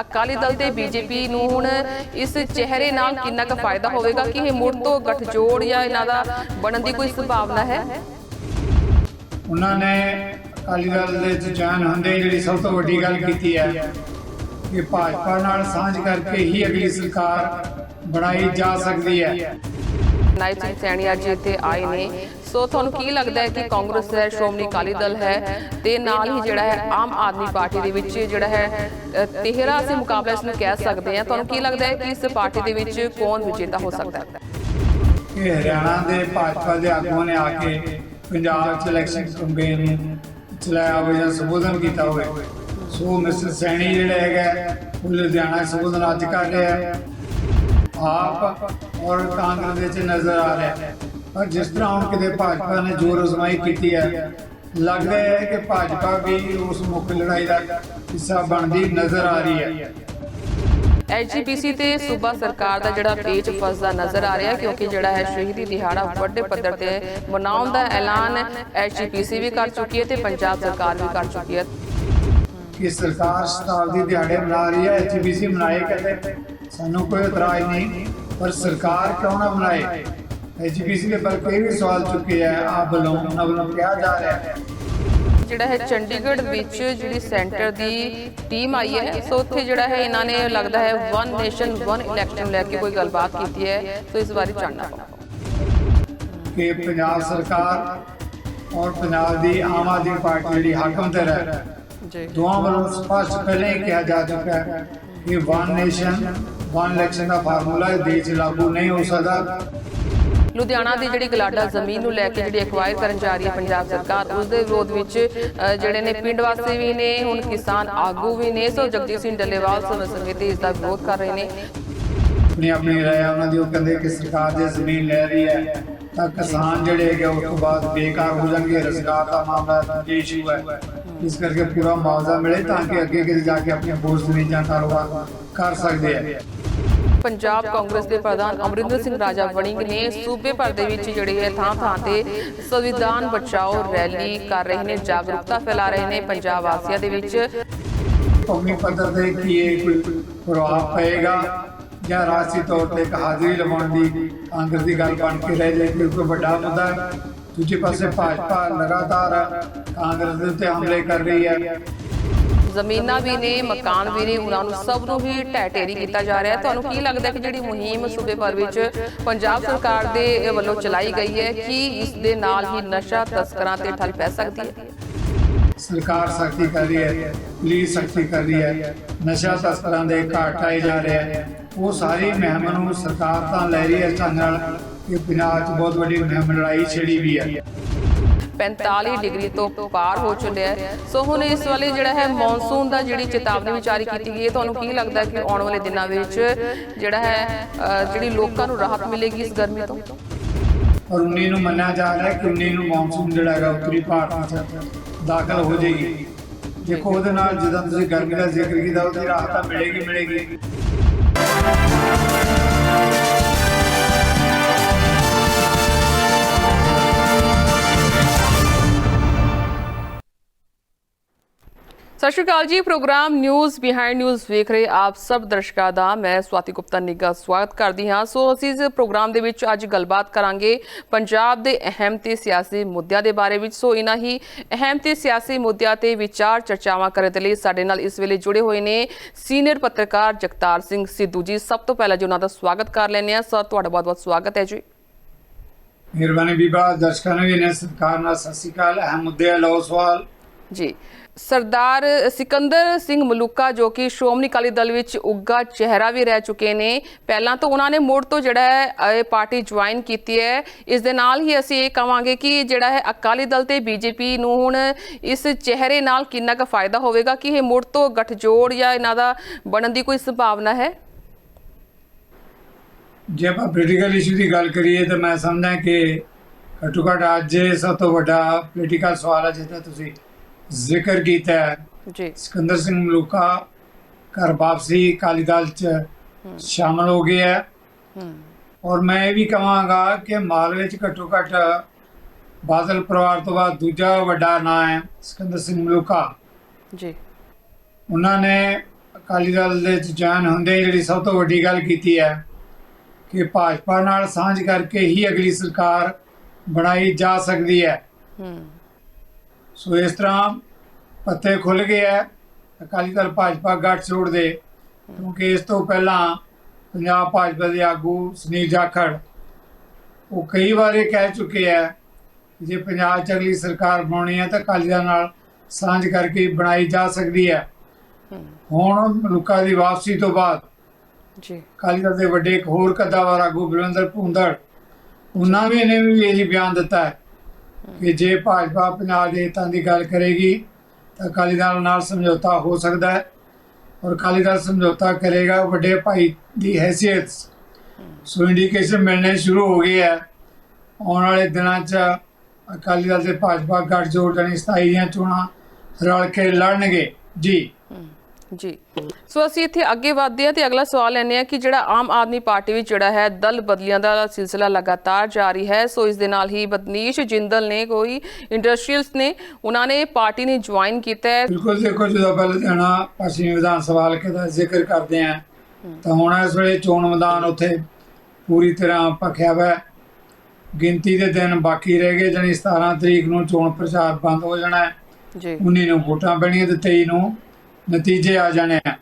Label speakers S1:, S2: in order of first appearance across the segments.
S1: ਅਕਾਲੀ ਦਲ ਤੇ ਬੀਜੇਪੀ ਨੂੰ ਹੁਣ ਇਸ ਚਿਹਰੇ ਨਾਲ ਕਿੰਨਾ ਕੁ ਫਾਇਦਾ ਹੋਵੇਗਾ ਕਿ ਇਹ ਮੁੜ ਤੋਂ ਗੱਠਜੋੜ ਜਾਂ ਇਹਨਾਂ ਦਾ ਬਣਨ ਦੀ ਕੋਈ ਸੰਭਾਵਨਾ ਹੈ?
S2: ਉਹਨਾਂ ਨੇ ਅਕਾਲੀ ਦਲ ਦੇ ਜਾਨ ਹੁੰਦੇ ਜਿਹੜੀ ਸਭ ਤੋਂ ਵੱਡੀ ਗੱਲ ਕੀਤੀ ਹੈ ਕਿ ਭਾਜਪਾ ਨਾਲ ਸਾਂਝ ਕਰਕੇ ਹੀ ਅਗਲੀ ਸਰਕਾਰ ਬਣਾਈ ਜਾ ਸਕਦੀ ਹੈ।
S1: ਨਾਇਬ ਸਿੰਘ ਸੈਣੀ ਅੱਜ ਇੱਥੇ ਆਏ ਨੇ। ਸੋ ਤੁਹਾਨੂੰ ਕੀ ਲੱਗਦਾ ਹੈ ਕਿ ਕਾਂਗਰਸ ਹੈ ਸ਼੍ਰੋਮਣੀ ਅਕਾਲੀ ਦਲ ਹੈ? ਤੇ ਨਾਲ ਹੀ ਜਿਹੜਾ ਹੈ ਆਮ ਆਦਮੀ ਪਾਰਟੀ ਦੇ ਵਿੱਚ ਜਿਹੜਾ ਹੈ ਅ, ਤਿਹਰਾ ਮੁਕਾਬਲਾ ਇਸ ਨੂੰ ਕਹਿ ਸਕਦੇ ਹਾਂ। ਤੁਹਾਨੂੰ ਕੀ ਲੱਗਦਾ ਹੈ ਕਿ ਇਸ ਪਾਰਟੀ ਦੇ ਵਿੱਚ ਕੌਣ ਵਿਜੇਤਾ ਹੋ ਸਕਦਾ ਹੈ?
S2: ਕਿ ਹਰਿਆਣਾ ਦੇ ਭਾਜਪਾ ਦੇ ਆਗੂਆਂ ਨੇ ਆ ਕੇ ਪੰਜਾਬ ਚ ਇਲੈਕਸ਼ਨ ਕੈਂਪੇਨ ਨੂੰ ਚਲਾਇਆ ਹੋਵੇ ਸੰਬੋਧਨ ਕੀਤਾ ਹੋਵੇ। ਸੋ ਮਿਸਟਰ ਸੈਣੀ ਜਿਹੜਾ ਹੈਗਾ ਉਹ ਲੁਧਿਆਣਾ ਸੰਬੋਧਨ ਅੱਜ ਕਰ ਰਿਹਾ ਆਪ ਔਰ ਕਾਂਗਰਸ ਦੇ ਚ ਨਜ਼ਰ ਆ ਰਿਹਾ ਪਰ ਜਿਸ ਤਰ੍ਹਾਂ ਹੁਣ ਕਿਤੇ ਭਾਜਪਾ ਨੇ ਜ਼ੋਰ ਅਜ਼ਮਾਈ ਕੀਤੀ ਹੈ ਲੱਗਦਾ ਹੈ ਕਿ ਭਾਜਪਾ ਵੀ ਉਸ ਮੁੱਖ ਲੜਾਈ ਦਾ ਹਿੱਸਾ ਬਣਦੀ ਨਜ਼ਰ ਆ ਰਹੀ ਹੈ।
S1: ਐਜੀਪੀਸੀ ਤੇ ਸੂਬਾ ਸਰਕਾਰ ਦਾ ਜਿਹੜਾ ਪੇਚ ਫਸਦਾ ਨਜ਼ਰ ਆ ਰਿਹਾ ਕਿਉਂਕਿ ਜਿਹੜਾ ਹੈ ਸ਼ਹੀਦੀ ਦਿਹਾੜਾ ਵੱਡੇ ਪੱਧਰ ਤੇ ਮਨਾਉਣ ਦਾ ਐਲਾਨ ਐਜੀਪੀਸੀ ਵੀ ਕਰ ਚੁੱਕੀ ਹੈ ਤੇ ਪੰਜਾਬ ਸਰਕਾਰ ਵੀ ਕਰ ਚੁੱਕੀ ਹੈ।
S2: ਕਿ ਸਰਕਾਰ ਸ਼ਤਾਬਦੀ ਦਿਹਾੜੇ ਮਨਾ ਰਹੀ ਹੈ ਐਚਬੀਸੀ ਮਨਾਏ ਕਹਿੰਦੇ ਸਾਨੂੰ ਕੋਈ ਇਤਰਾਜ਼ ਨਹੀਂ ਪਰ ਸਰਕਾਰ ਕਿਉਂ ਨਾ ਮਨਾਏ? ਦੇ ਪਰ ਕੋਈ ਵੀ ਸਵਾਲ ਚੁੱਕੇ ਹੈ ਆਪ ਵੱਲੋਂ ਉਹਨਾਂ ਵੱਲੋਂ ਕਿਹਾ ਜਾ ਰਿਹਾ ਹੈ।
S1: ਜਿਹੜਾ ਹੈ ਚੰਡੀਗੜ੍ਹ ਵਿੱਚ ਜਿਹੜੀ ਸੈਂਟਰ ਦੀ ਟੀਮ ਆਈ ਹੈ ਸੋ ਉੱਥੇ ਜਿਹੜਾ ਹੈ ਇਹਨਾਂ ਨੇ ਲੱਗਦਾ ਹੈ ਵਨ ਨੇਸ਼ਨ ਵਨ ਇਲੈਕਸ਼ਨ ਲੈ ਕੇ ਕੋਈ ਗੱਲਬਾਤ ਕੀਤੀ ਹੈ ਸੋ ਇਸ ਬਾਰੇ ਜਾਣਨਾ ਪਊਗਾ
S2: ਕਿ ਪੰਜਾਬ ਸਰਕਾਰ ਔਰ ਪੰਜਾਬ ਦੀ ਆਮ ਆਦਮੀ ਪਾਰਟੀ ਜਿਹੜੀ ਹਾਕਮ ਤੇ ਹੈ
S1: ਜੀ।
S2: ਦੋਵਾਂ ਵੱਲੋਂ ਸਪਸ਼ਟ ਪਹਿਲੇ ਹੀ ਕਿਹਾ ਜਾ ਚੁੱਕਾ ਹੈ ਕਿ ਵਨ ਨੇਸ਼ਨ ਵਨ ਇਲੈਕਸ਼ਨ ਦਾ ਫਾਰਮੂਲਾ ਦੇਸ਼ ਲਾਗੂ ਨਹੀਂ ਹੋ ਸਕਦਾ।
S1: ਲੁਧਿਆਣਾ ਦੀ ਜਿਹੜੀ ਗਲਾਡਾ ਜ਼ਮੀਨ ਨੂੰ ਲੈ ਕੇ ਜਿਹੜੀ ਐਕਵਾਇਰ ਕਰਨ ਜਾ ਰਹੀ ਹੈ ਪੰਜਾਬ ਸਰਕਾਰ ਉਸ ਦੇ ਵਿਰੋਧ ਵਿੱਚ ਜਿਹੜੇ ਨੇ ਪਿੰਡ ਵਾਸੀ ਵੀ ਨੇ, ਹੁਣ ਕਿਸਾਨ ਆਗੂ ਵੀ ਨੇ, ਸੋ ਜਗਜੀਤ ਸਿੰਘ ਡੱਲੇਵਾਲ ਸਮੇਂ ਇਸ ਦਾ ਵਿਰੋਧ ਕਰ ਰਹੇ ਨੇ।
S2: ਆਪਣੀ ਆਪਣੀ ਰਾਏ ਉਹਨਾਂ ਦੀ, ਉਹ ਕਹਿੰਦੇ ਕਿ ਸਰਕਾਰ ਜੇ ਜ਼ਮੀਨ ਲੈ ਰਹੀ ਹੈ, ਤਾਂ ਕਿਸਾਨ ਜਿਹੜੇ ਹੈਗੇ ਉਸ ਤੋਂ ਬਾਅਦ ਬੇਕਾਰ ਹੋ ਜਾਣਗੇ, ਰੁਜ਼ਗਾਰ ਦਾ ਮਾਮਲਾ ਜੇ ਇਸ਼ੂ ਹੈ। ਇਸ ਕਰਕੇ ਪੂਰਾ ਮੁਆਵਜ਼ਾ ਮਿਲੇ ਤਾਂ ਕਿ ਅੱਗੇ ਕਿਤੇ ਜਾ ਕੇ ਆਪਣੀਆਂ ਬੋਝ ਜ਼ਮੀਨਾਂ ਕਾਰੋਬਾਰ ਕਰ ਸਕਦੇ ਆ।
S1: ਪੰਜਾਬ ਕਾਂਗਰਸ ਦੇ ਪ੍ਰਧਾਨ ਅਮਰਿੰਦਰ ਸਿੰਘ ਰਾਜਾ ਵੜਿੰਗ ਨੇ ਸੂਬੇ ਭਰ ਦੇ ਵਿੱਚ ਜਿਹੜੀ ਹੈ ਥਾਂ ਥਾਂ ਤੇ ਸੰਵਿਧਾਨ ਬਚਾਓ ਰੈਲੀ ਕਰ ਰਹੇ ਨੇ ਜਾਗਰੂਕਤਾ ਫੈਲਾ ਰਹੇ ਨੇ ਪੰਜਾਬ ਵਾਸੀਆਂ ਦੇ ਵਿੱਚ
S2: ਕੌਮੀ ਪੱਧਰ ਤੇ ਕੀ ਇਹ ਕੋਈ ਪ੍ਰਭਾਵ ਪਏਗਾ ਜਾਂ ਰਾਸ਼ਟਰੀ ਤੌਰ ਤੇ ਇੱਕ ਹਾਜ਼ਰੀ ਲਵਾਉਣ ਦੀ ਕਾਂਗਰਸ ਦੀ ਗੱਲ ਬਣ ਕੇ ਰਹਿ ਜਾਏਗੀ ਕੋਈ ਵੱਡਾ ਮੁੱਦਾ ਹੈ। ਦੂਜੇ ਪਾਸੇ ਭਾਜਪਾ ਲਗਾਤਾਰ ਕਾਂਗਰਸ ਦੇ ਉੱਤੇ ਹਮਲੇ ਕਰ ਰਹੀ ਹੈ
S1: ਜ਼ਮੀਨਾਂ ਵੀ ਨੇ, ਮਕਾਨ ਵੀ ਨੇ, ਉਹਨਾਂ ਨੂੰ ਸਭ ਨੂੰ ਹੀ ਢਹਿ ਢੇਰੀ ਕੀਤਾ ਜਾ ਰਿਹਾ ਹੈ। ਤੁਹਾਨੂੰ ਕੀ ਲੱਗਦਾ ਕਿ ਜਿਹੜੀ ਮੁਹਿੰਮ ਸੂਬੇ ਭਰ ਵਿੱਚ ਪੰਜਾਬ ਸਰਕਾਰ ਦੇ ਵੱਲੋਂ ਚਲਾਈ ਗਈ ਹੈ, ਕਿ ਇਸ ਦੇ ਨਾਲ ਹੀ ਨਸ਼ਾ ਤਸਕਰਾਂ ਤੇ ਠੱਲ ਪੈ ਸਕਦੀ ਹੈ?
S2: ਸਰਕਾਰ ਸਖਤੀ ਕਰ ਰਹੀ ਹੈ, ਪੁਲਿਸ ਸਖਤੀ ਕਰ ਰਹੀ ਹੈ, ਨਸ਼ਾ ਤਸਕਰਾਂ ਦੇ ਘਾਟ ਆਏ ਜਾ ਰਹੇ ਹੈ। ਉਹ ਸਾਰੀ ਮੁਹਿੰਮ ਨੂੰ ਸਰਕਾਰ ਤਾਂ ਲੈ ਰਹੀ ਹੈ ਢੰਗ ਨਾਲ ਕਿ ਪੰਜਾਬ 'ਚ ਬਹੁਤ ਵੱਡੀ ਮੁਹਿੰਮ ਲੜਾਈ ਛਿੜੀ ਵੀ ਹੈ।
S1: 45 ਡਿਗਰੀ ਤੋਂ ਪਾਰ ਹੋ ਚੁੱਲਿਆ ਹੈ। ਸੋ ਹੁਣ ਇਸ ਵਾਲੇ ਜਿਹੜਾ ਹੈ ਮੌਨਸੂਨ ਦਾ ਜਿਹੜੀ ਚੇਤਾਵਨੀ ਵੀ ਜਾਰੀ ਕੀਤੀ ਗਈ ਹੈ, ਤੁਹਾਨੂੰ ਕੀ ਲੱਗਦਾ ਹੈ ਕਿ ਆਉਣ ਵਾਲੇ ਦਿਨਾਂ ਵਿੱਚ ਜਿਹੜਾ ਹੈ ਜਿਹੜੀ ਲੋਕਾਂ ਨੂੰ ਰਾਹਤ ਮਿਲੇਗੀ ਇਸ ਗਰਮੀ ਤੋਂ?
S2: ਔਰ 19 ਨੂੰ ਮੰਨਿਆ ਜਾ ਰਿਹਾ ਕਿ 19 ਨੂੰ ਮੌਨਸੂਨ ਜਿਹੜਾ ਹੈਗਾ, ਉੱਤਰੀ ਭਾਰਤ ਵਿੱਚ ਦਾਖਲ ਹੋ ਜਾਏਗੀ। ਦੇਖੋ ਉਹਦੇ ਨਾਲ ਜਦੋਂ ਤੁਸੀਂ ਗਰਮੀ ਦਾ ਜ਼ਿਕਰ ਕੀਤਾ, ਉਹਦੀ ਰਾਹਤ ਤਾਂ ਮਿਲੇਗੀ ਮਿਲੇਗੀ।
S1: ਸਤਿ ਸ਼੍ਰੀ ਅਕਾਲ ਜੀ, ਪ੍ਰੋਗਰਾਮ ਨਿਊਜ਼ ਬਿਹਾਈਂਡ ਨਿਊਜ਼ ਵੇਖ ਰਹੇ ਆਪ ਸਭ ਦਰਸ਼ਕਾਂ ਦਾ, ਮੈਂ ਸਵਾਤੀ ਗੁਪਤਾ ਨਿੱਗਾ ਸਵਾਗਤ ਕਰਦੀ ਹਾਂ। ਸੋ ਅਸੀਂ ਇਸ ਪ੍ਰੋਗਰਾਮ ਦੇ ਵਿੱਚ ਅੱਜ ਗੱਲਬਾਤ ਕਰਾਂਗੇ ਪੰਜਾਬ ਦੇ ਅਹਿਮ ਤੇ ਸਿਆਸੀ ਮੁੱਦਿਆਂ ਦੇ ਬਾਰੇ ਵਿੱਚ। ਸੋ ਇਨ੍ਹਾਂ ਹੀ ਅਹਿਮ ਤੇ ਸਿਆਸੀ ਮੁੱਦਿਆਂ ਤੇ ਵਿਚਾਰ ਚਰਚਾਵਾਂ ਕਰਨ ਦੇ ਲਈ ਸਾਡੇ ਨਾਲ ਇਸ ਵੇਲੇ ਜੁੜੇ ਹੋਏ ਨੇ ਸੀਨੀਅਰ ਪੱਤਰਕਾਰ ਜਗਤਾਰ ਸਿੰਘ ਸਿੱਧੂ ਜੀ। ਸਭ ਤੋਂ ਪਹਿਲਾਂ ਜੀ ਉਹਨਾਂ ਦਾ ਸਵਾਗਤ ਕਰ ਲੈਂਦੇ ਹਾਂ। ਸਰ, ਤੁਹਾਡਾ ਬਹੁਤ-ਬਹੁਤ ਸਵਾਗਤ ਹੈ ਜੀ।
S2: ਮਿਹਰਬਾਨੀ ਬੀਬਾ, ਦਰਸ਼ਕਾਂ ਨੂੰ ਵੀ ਨੇ ਸਰਕਾਰ ਨਾਲ ਸਤਿ ਸ਼੍ਰੀ ਅਕਾਲ। ਅਹਿਮ ਮੁੱਦੇ ਲਓ ਸਵਾਲ।
S1: ਜੀ। ਸਰਦਾਰ ਸਿਕੰਦਰ ਸਿੰਘ ਮਲੂਕਾ, ਜੋ ਕਿ ਸ਼੍ਰੋਮਣੀ ਅਕਾਲੀ ਦਲ ਵਿੱਚ ਉੱਗਾ ਚਿਹਰਾ ਵੀ ਰਹਿ ਚੁੱਕੇ ਨੇ, ਪਹਿਲਾਂ ਤਾਂ ਉਹਨਾਂ ਨੇ ਮੁੜ ਤੋਂ ਜਿਹੜਾ ਹੈ ਇਹ ਪਾਰਟੀ ਜੁਆਇਨ ਕੀਤੀ ਹੈ। ਇਸ ਦੇ ਨਾਲ ਹੀ ਅਸੀਂ ਇਹ ਕਵਾਂਗੇ ਕਿ ਜਿਹੜਾ ਹੈ, ਅਕਾਲੀ ਦਲ ਤੇ ਬੀਜੇਪੀ ਨੂੰ ਹੁਣ ਇਸ ਚਿਹਰੇ ਨਾਲ ਕਿੰਨਾ ਕੁ ਫਾਇਦਾ ਹੋਵੇਗਾ, ਕਿ ਇਹ ਮੁੜ ਤੋਂ ਗਠਜੋੜ ਜਾਂ ਇਹਨਾਂ ਦਾ ਬਣਨ ਦੀ ਕੋਈ ਸੰਭਾਵਨਾ ਹੈ?
S2: ਜੇ ਆਪਾਂ ਪੋਲੀਟੀਕਲ ਇਸ਼ੂ ਦੀ ਗੱਲ ਕਰੀਏ, ਤਾਂ ਮੈਂ ਸਮਝਦਾ ਕਿ ਘੱਟੋ ਘੱਟ ਅੱਜ ਸਭ ਤੋਂ ਵੱਡਾ ਪੋਲੀਟੀਕਲ ਸਵਾਲ ਹੈ ਜਿਹਦਾ ਤੁਸੀਂ ਜ਼ਿਕਰ ਕੀਤਾ ਹੈ।
S1: ਜੀ।
S2: ਸਿਕੰਦਰ ਸਿੰਘ ਮਲੂਕਾ ਘਰ ਵਾਪਸੀ ਦਲ ਚ ਸ਼ਾਮਲ ਹੋ ਗਿਆ ਹੈ। ਔਰ ਮੈਂ ਇਹ ਵੀ ਕਹਾਂਗਾ ਕਿ ਮਾਲਵੇ ਚ ਘੱਟੋ ਘੱਟ ਬਾਦਲ ਪਰਿਵਾਰ ਤੋਂ ਬਾਅਦ ਦੂਜਾ ਵੱਡਾ ਨਾਂ ਹੈ ਸਿਕੰਦਰ ਸਿੰਘ ਮਲੂਕਾ।
S1: ਜੀ।
S2: ਉਹਨਾਂ ਨੇ ਅਕਾਲੀ ਦਲ ਦੇ ਚ ਜੁਆਇਨ ਹੁੰਦੇ ਜਿਹੜੀ ਸਭ ਤੋਂ ਵੱਡੀ ਗੱਲ ਕੀਤੀ ਹੈ ਕਿ ਭਾਜਪਾ ਨਾਲ ਸਾਂਝ ਕਰਕੇ ਹੀ ਅਗਲੀ ਸਰਕਾਰ ਬਣਾਈ ਜਾ ਸਕਦੀ ਹੈ।
S1: ਹੂੰ।
S2: ਸੋ ਇਸ ਤਰ੍ਹਾਂ ਪੱਤੇ ਖੁੱਲ ਗਏ ਹੈ ਅਕਾਲੀ ਦਲ ਭਾਜਪਾ ਗੱਠਜੋੜ ਦੇ ਕਿਉਂਕਿ ਇਸ ਤੋਂ ਪਹਿਲਾਂ ਪੰਜਾਬ ਭਾਜਪਾ ਦੇ ਆਗੂ ਸੁਨੀਲ ਜਾਖੜ ਉਹ ਕਈ ਵਾਰ ਇਹ ਕਹਿ ਚੁੱਕੇ ਹੈ ਜੇ ਪੰਜਾਬ 'ਚ ਅਗਲੀ ਸਰਕਾਰ ਬਣਾਉਣੀ ਹੈ ਤਾਂ ਅਕਾਲੀ ਦਲ ਨਾਲ ਸਾਂਝ ਕਰਕੇ ਬਣਾਈ ਜਾ ਸਕਦੀ ਹੈ।
S1: ਹੂੰ
S2: ਹੁਣ ਲੋਕਾਂ ਦੀ ਵਾਪਸੀ ਤੋਂ ਬਾਅਦ
S1: ਜੀ।
S2: ਅਕਾਲੀ ਦਲ ਦੇ ਵੱਡੇ ਇੱਕ ਹੋਰ ਕੱਦਾਵਾਰ ਆਗੂ ਬਲਵਿੰਦਰ ਭੁੰਦੜ ਉਹਨਾਂ ਵੀ ਨੇ ਵੀ ਇਹੀ ਬਿਆਨ ਦਿੱਤਾ ਹੈ। ਕਿ ਜੇ ਭਾਜਪਾ ਪੰਜਾਬ ਦੇ ਹਿੱਤਾਂ ਦੀ ਗੱਲ ਕਰੇਗੀ, ਤਾਂ ਅਕਾਲੀ ਦਲ ਨਾਲ ਸਮਝੌਤਾ ਹੋ ਸਕਦਾ ਹੈ। ਔਰ ਅਕਾਲੀ ਦਲ ਸਮਝੌਤਾ ਕਰੇਗਾ ਵੱਡੇ ਭਾਈ ਦੀ ਹੈਸੀਅਤ ਸੋ ਇੰਡੀਕੇਸ਼ਨ ਮਿਲਣੇ ਸ਼ੁਰੂ ਹੋ ਗਏ ਹੈ। ਆਉਣ ਵਾਲੇ ਦਿਨਾਂ 'ਚ ਅਕਾਲੀ ਦਲ ਤੇ ਭਾਜਪਾ ਗੱਠਜੋੜ ਜਾਣੀ 27 ਦੀਆਂ ਚੋਣਾਂ ਰਲ ਕੇ ਲੜਨਗੇ। ਜੀ।
S1: ਜੀ। ਸੋ ਅਸੀਂ ਇੱਥੇ ਅੱਗੇ ਵਧਦੇ ਹਾਂ ਤੇ ਅਗਲਾ ਸਵਾਲ ਲੈਂਦੇ ਹਾਂ ਕਿ ਜਿਹੜਾ ਆਮ ਆਦਮੀ ਪਾਰਟੀ ਵਿੱਚ ਜਿਹੜਾ ਹੈ ਦਲ ਬਦਲੀਆਂ ਦਾ ਸਿਲਸਿਲਾ ਲਗਾਤਾਰ ਜਾਰੀ ਹੈ। ਸੋ ਇਸ ਦੇ ਨਾਲ ਹੀ ਬਦਨੀਸ਼ ਜਿੰਦਲ ਨੇ ਕੋਈ ਇੰਡਸਟਰੀਅਲਸ ਨੇ ਉਹਨਾਂ ਨੇ ਪਾਰਟੀ ਨੇ ਜੁਆਇਨ ਕੀਤਾ ਹੈ।
S2: ਬਿਲਕੁਲ ਦੇਖੋ ਜਦੋਂ ਆਪਾਂ ਲੁਧਿਆਣਾ ਪੱਛਮੀ ਵਿਧਾਨ ਸਭਾ ਹਲਕੇ ਦਾ ਜ਼ਿਕਰ ਕਰਦੇ ਆਂ ਤਾਂ ਹੁਣ ਇਸ ਵੇਲੇ ਚੋਣ ਮੈਦਾਨ ਉੱਥੇ ਪੂਰੀ ਤਰ੍ਹਾਂ ਭਖਿਆ ਹੋਇਆ। ਗਿਣਤੀ ਦੇ ਦਿਨ ਬਾਕੀ ਰਹਿ ਗਏ ਜਾਣੀ 17 ਤਰੀਕ ਨੂੰ ਚੋਣ ਪ੍ਰਚਾਰ ਬੰਦ ਹੋ ਜਾਣਾ ਹੈ।
S1: ਜੀ।
S2: 19 ਨੂੰ ਵੋਟਾਂ ਪੈਣੀਆਂ ਤੇ 23 ਨੂੰ ਨਤੀਜੇ ਆ ਜਾਣੇ ਆ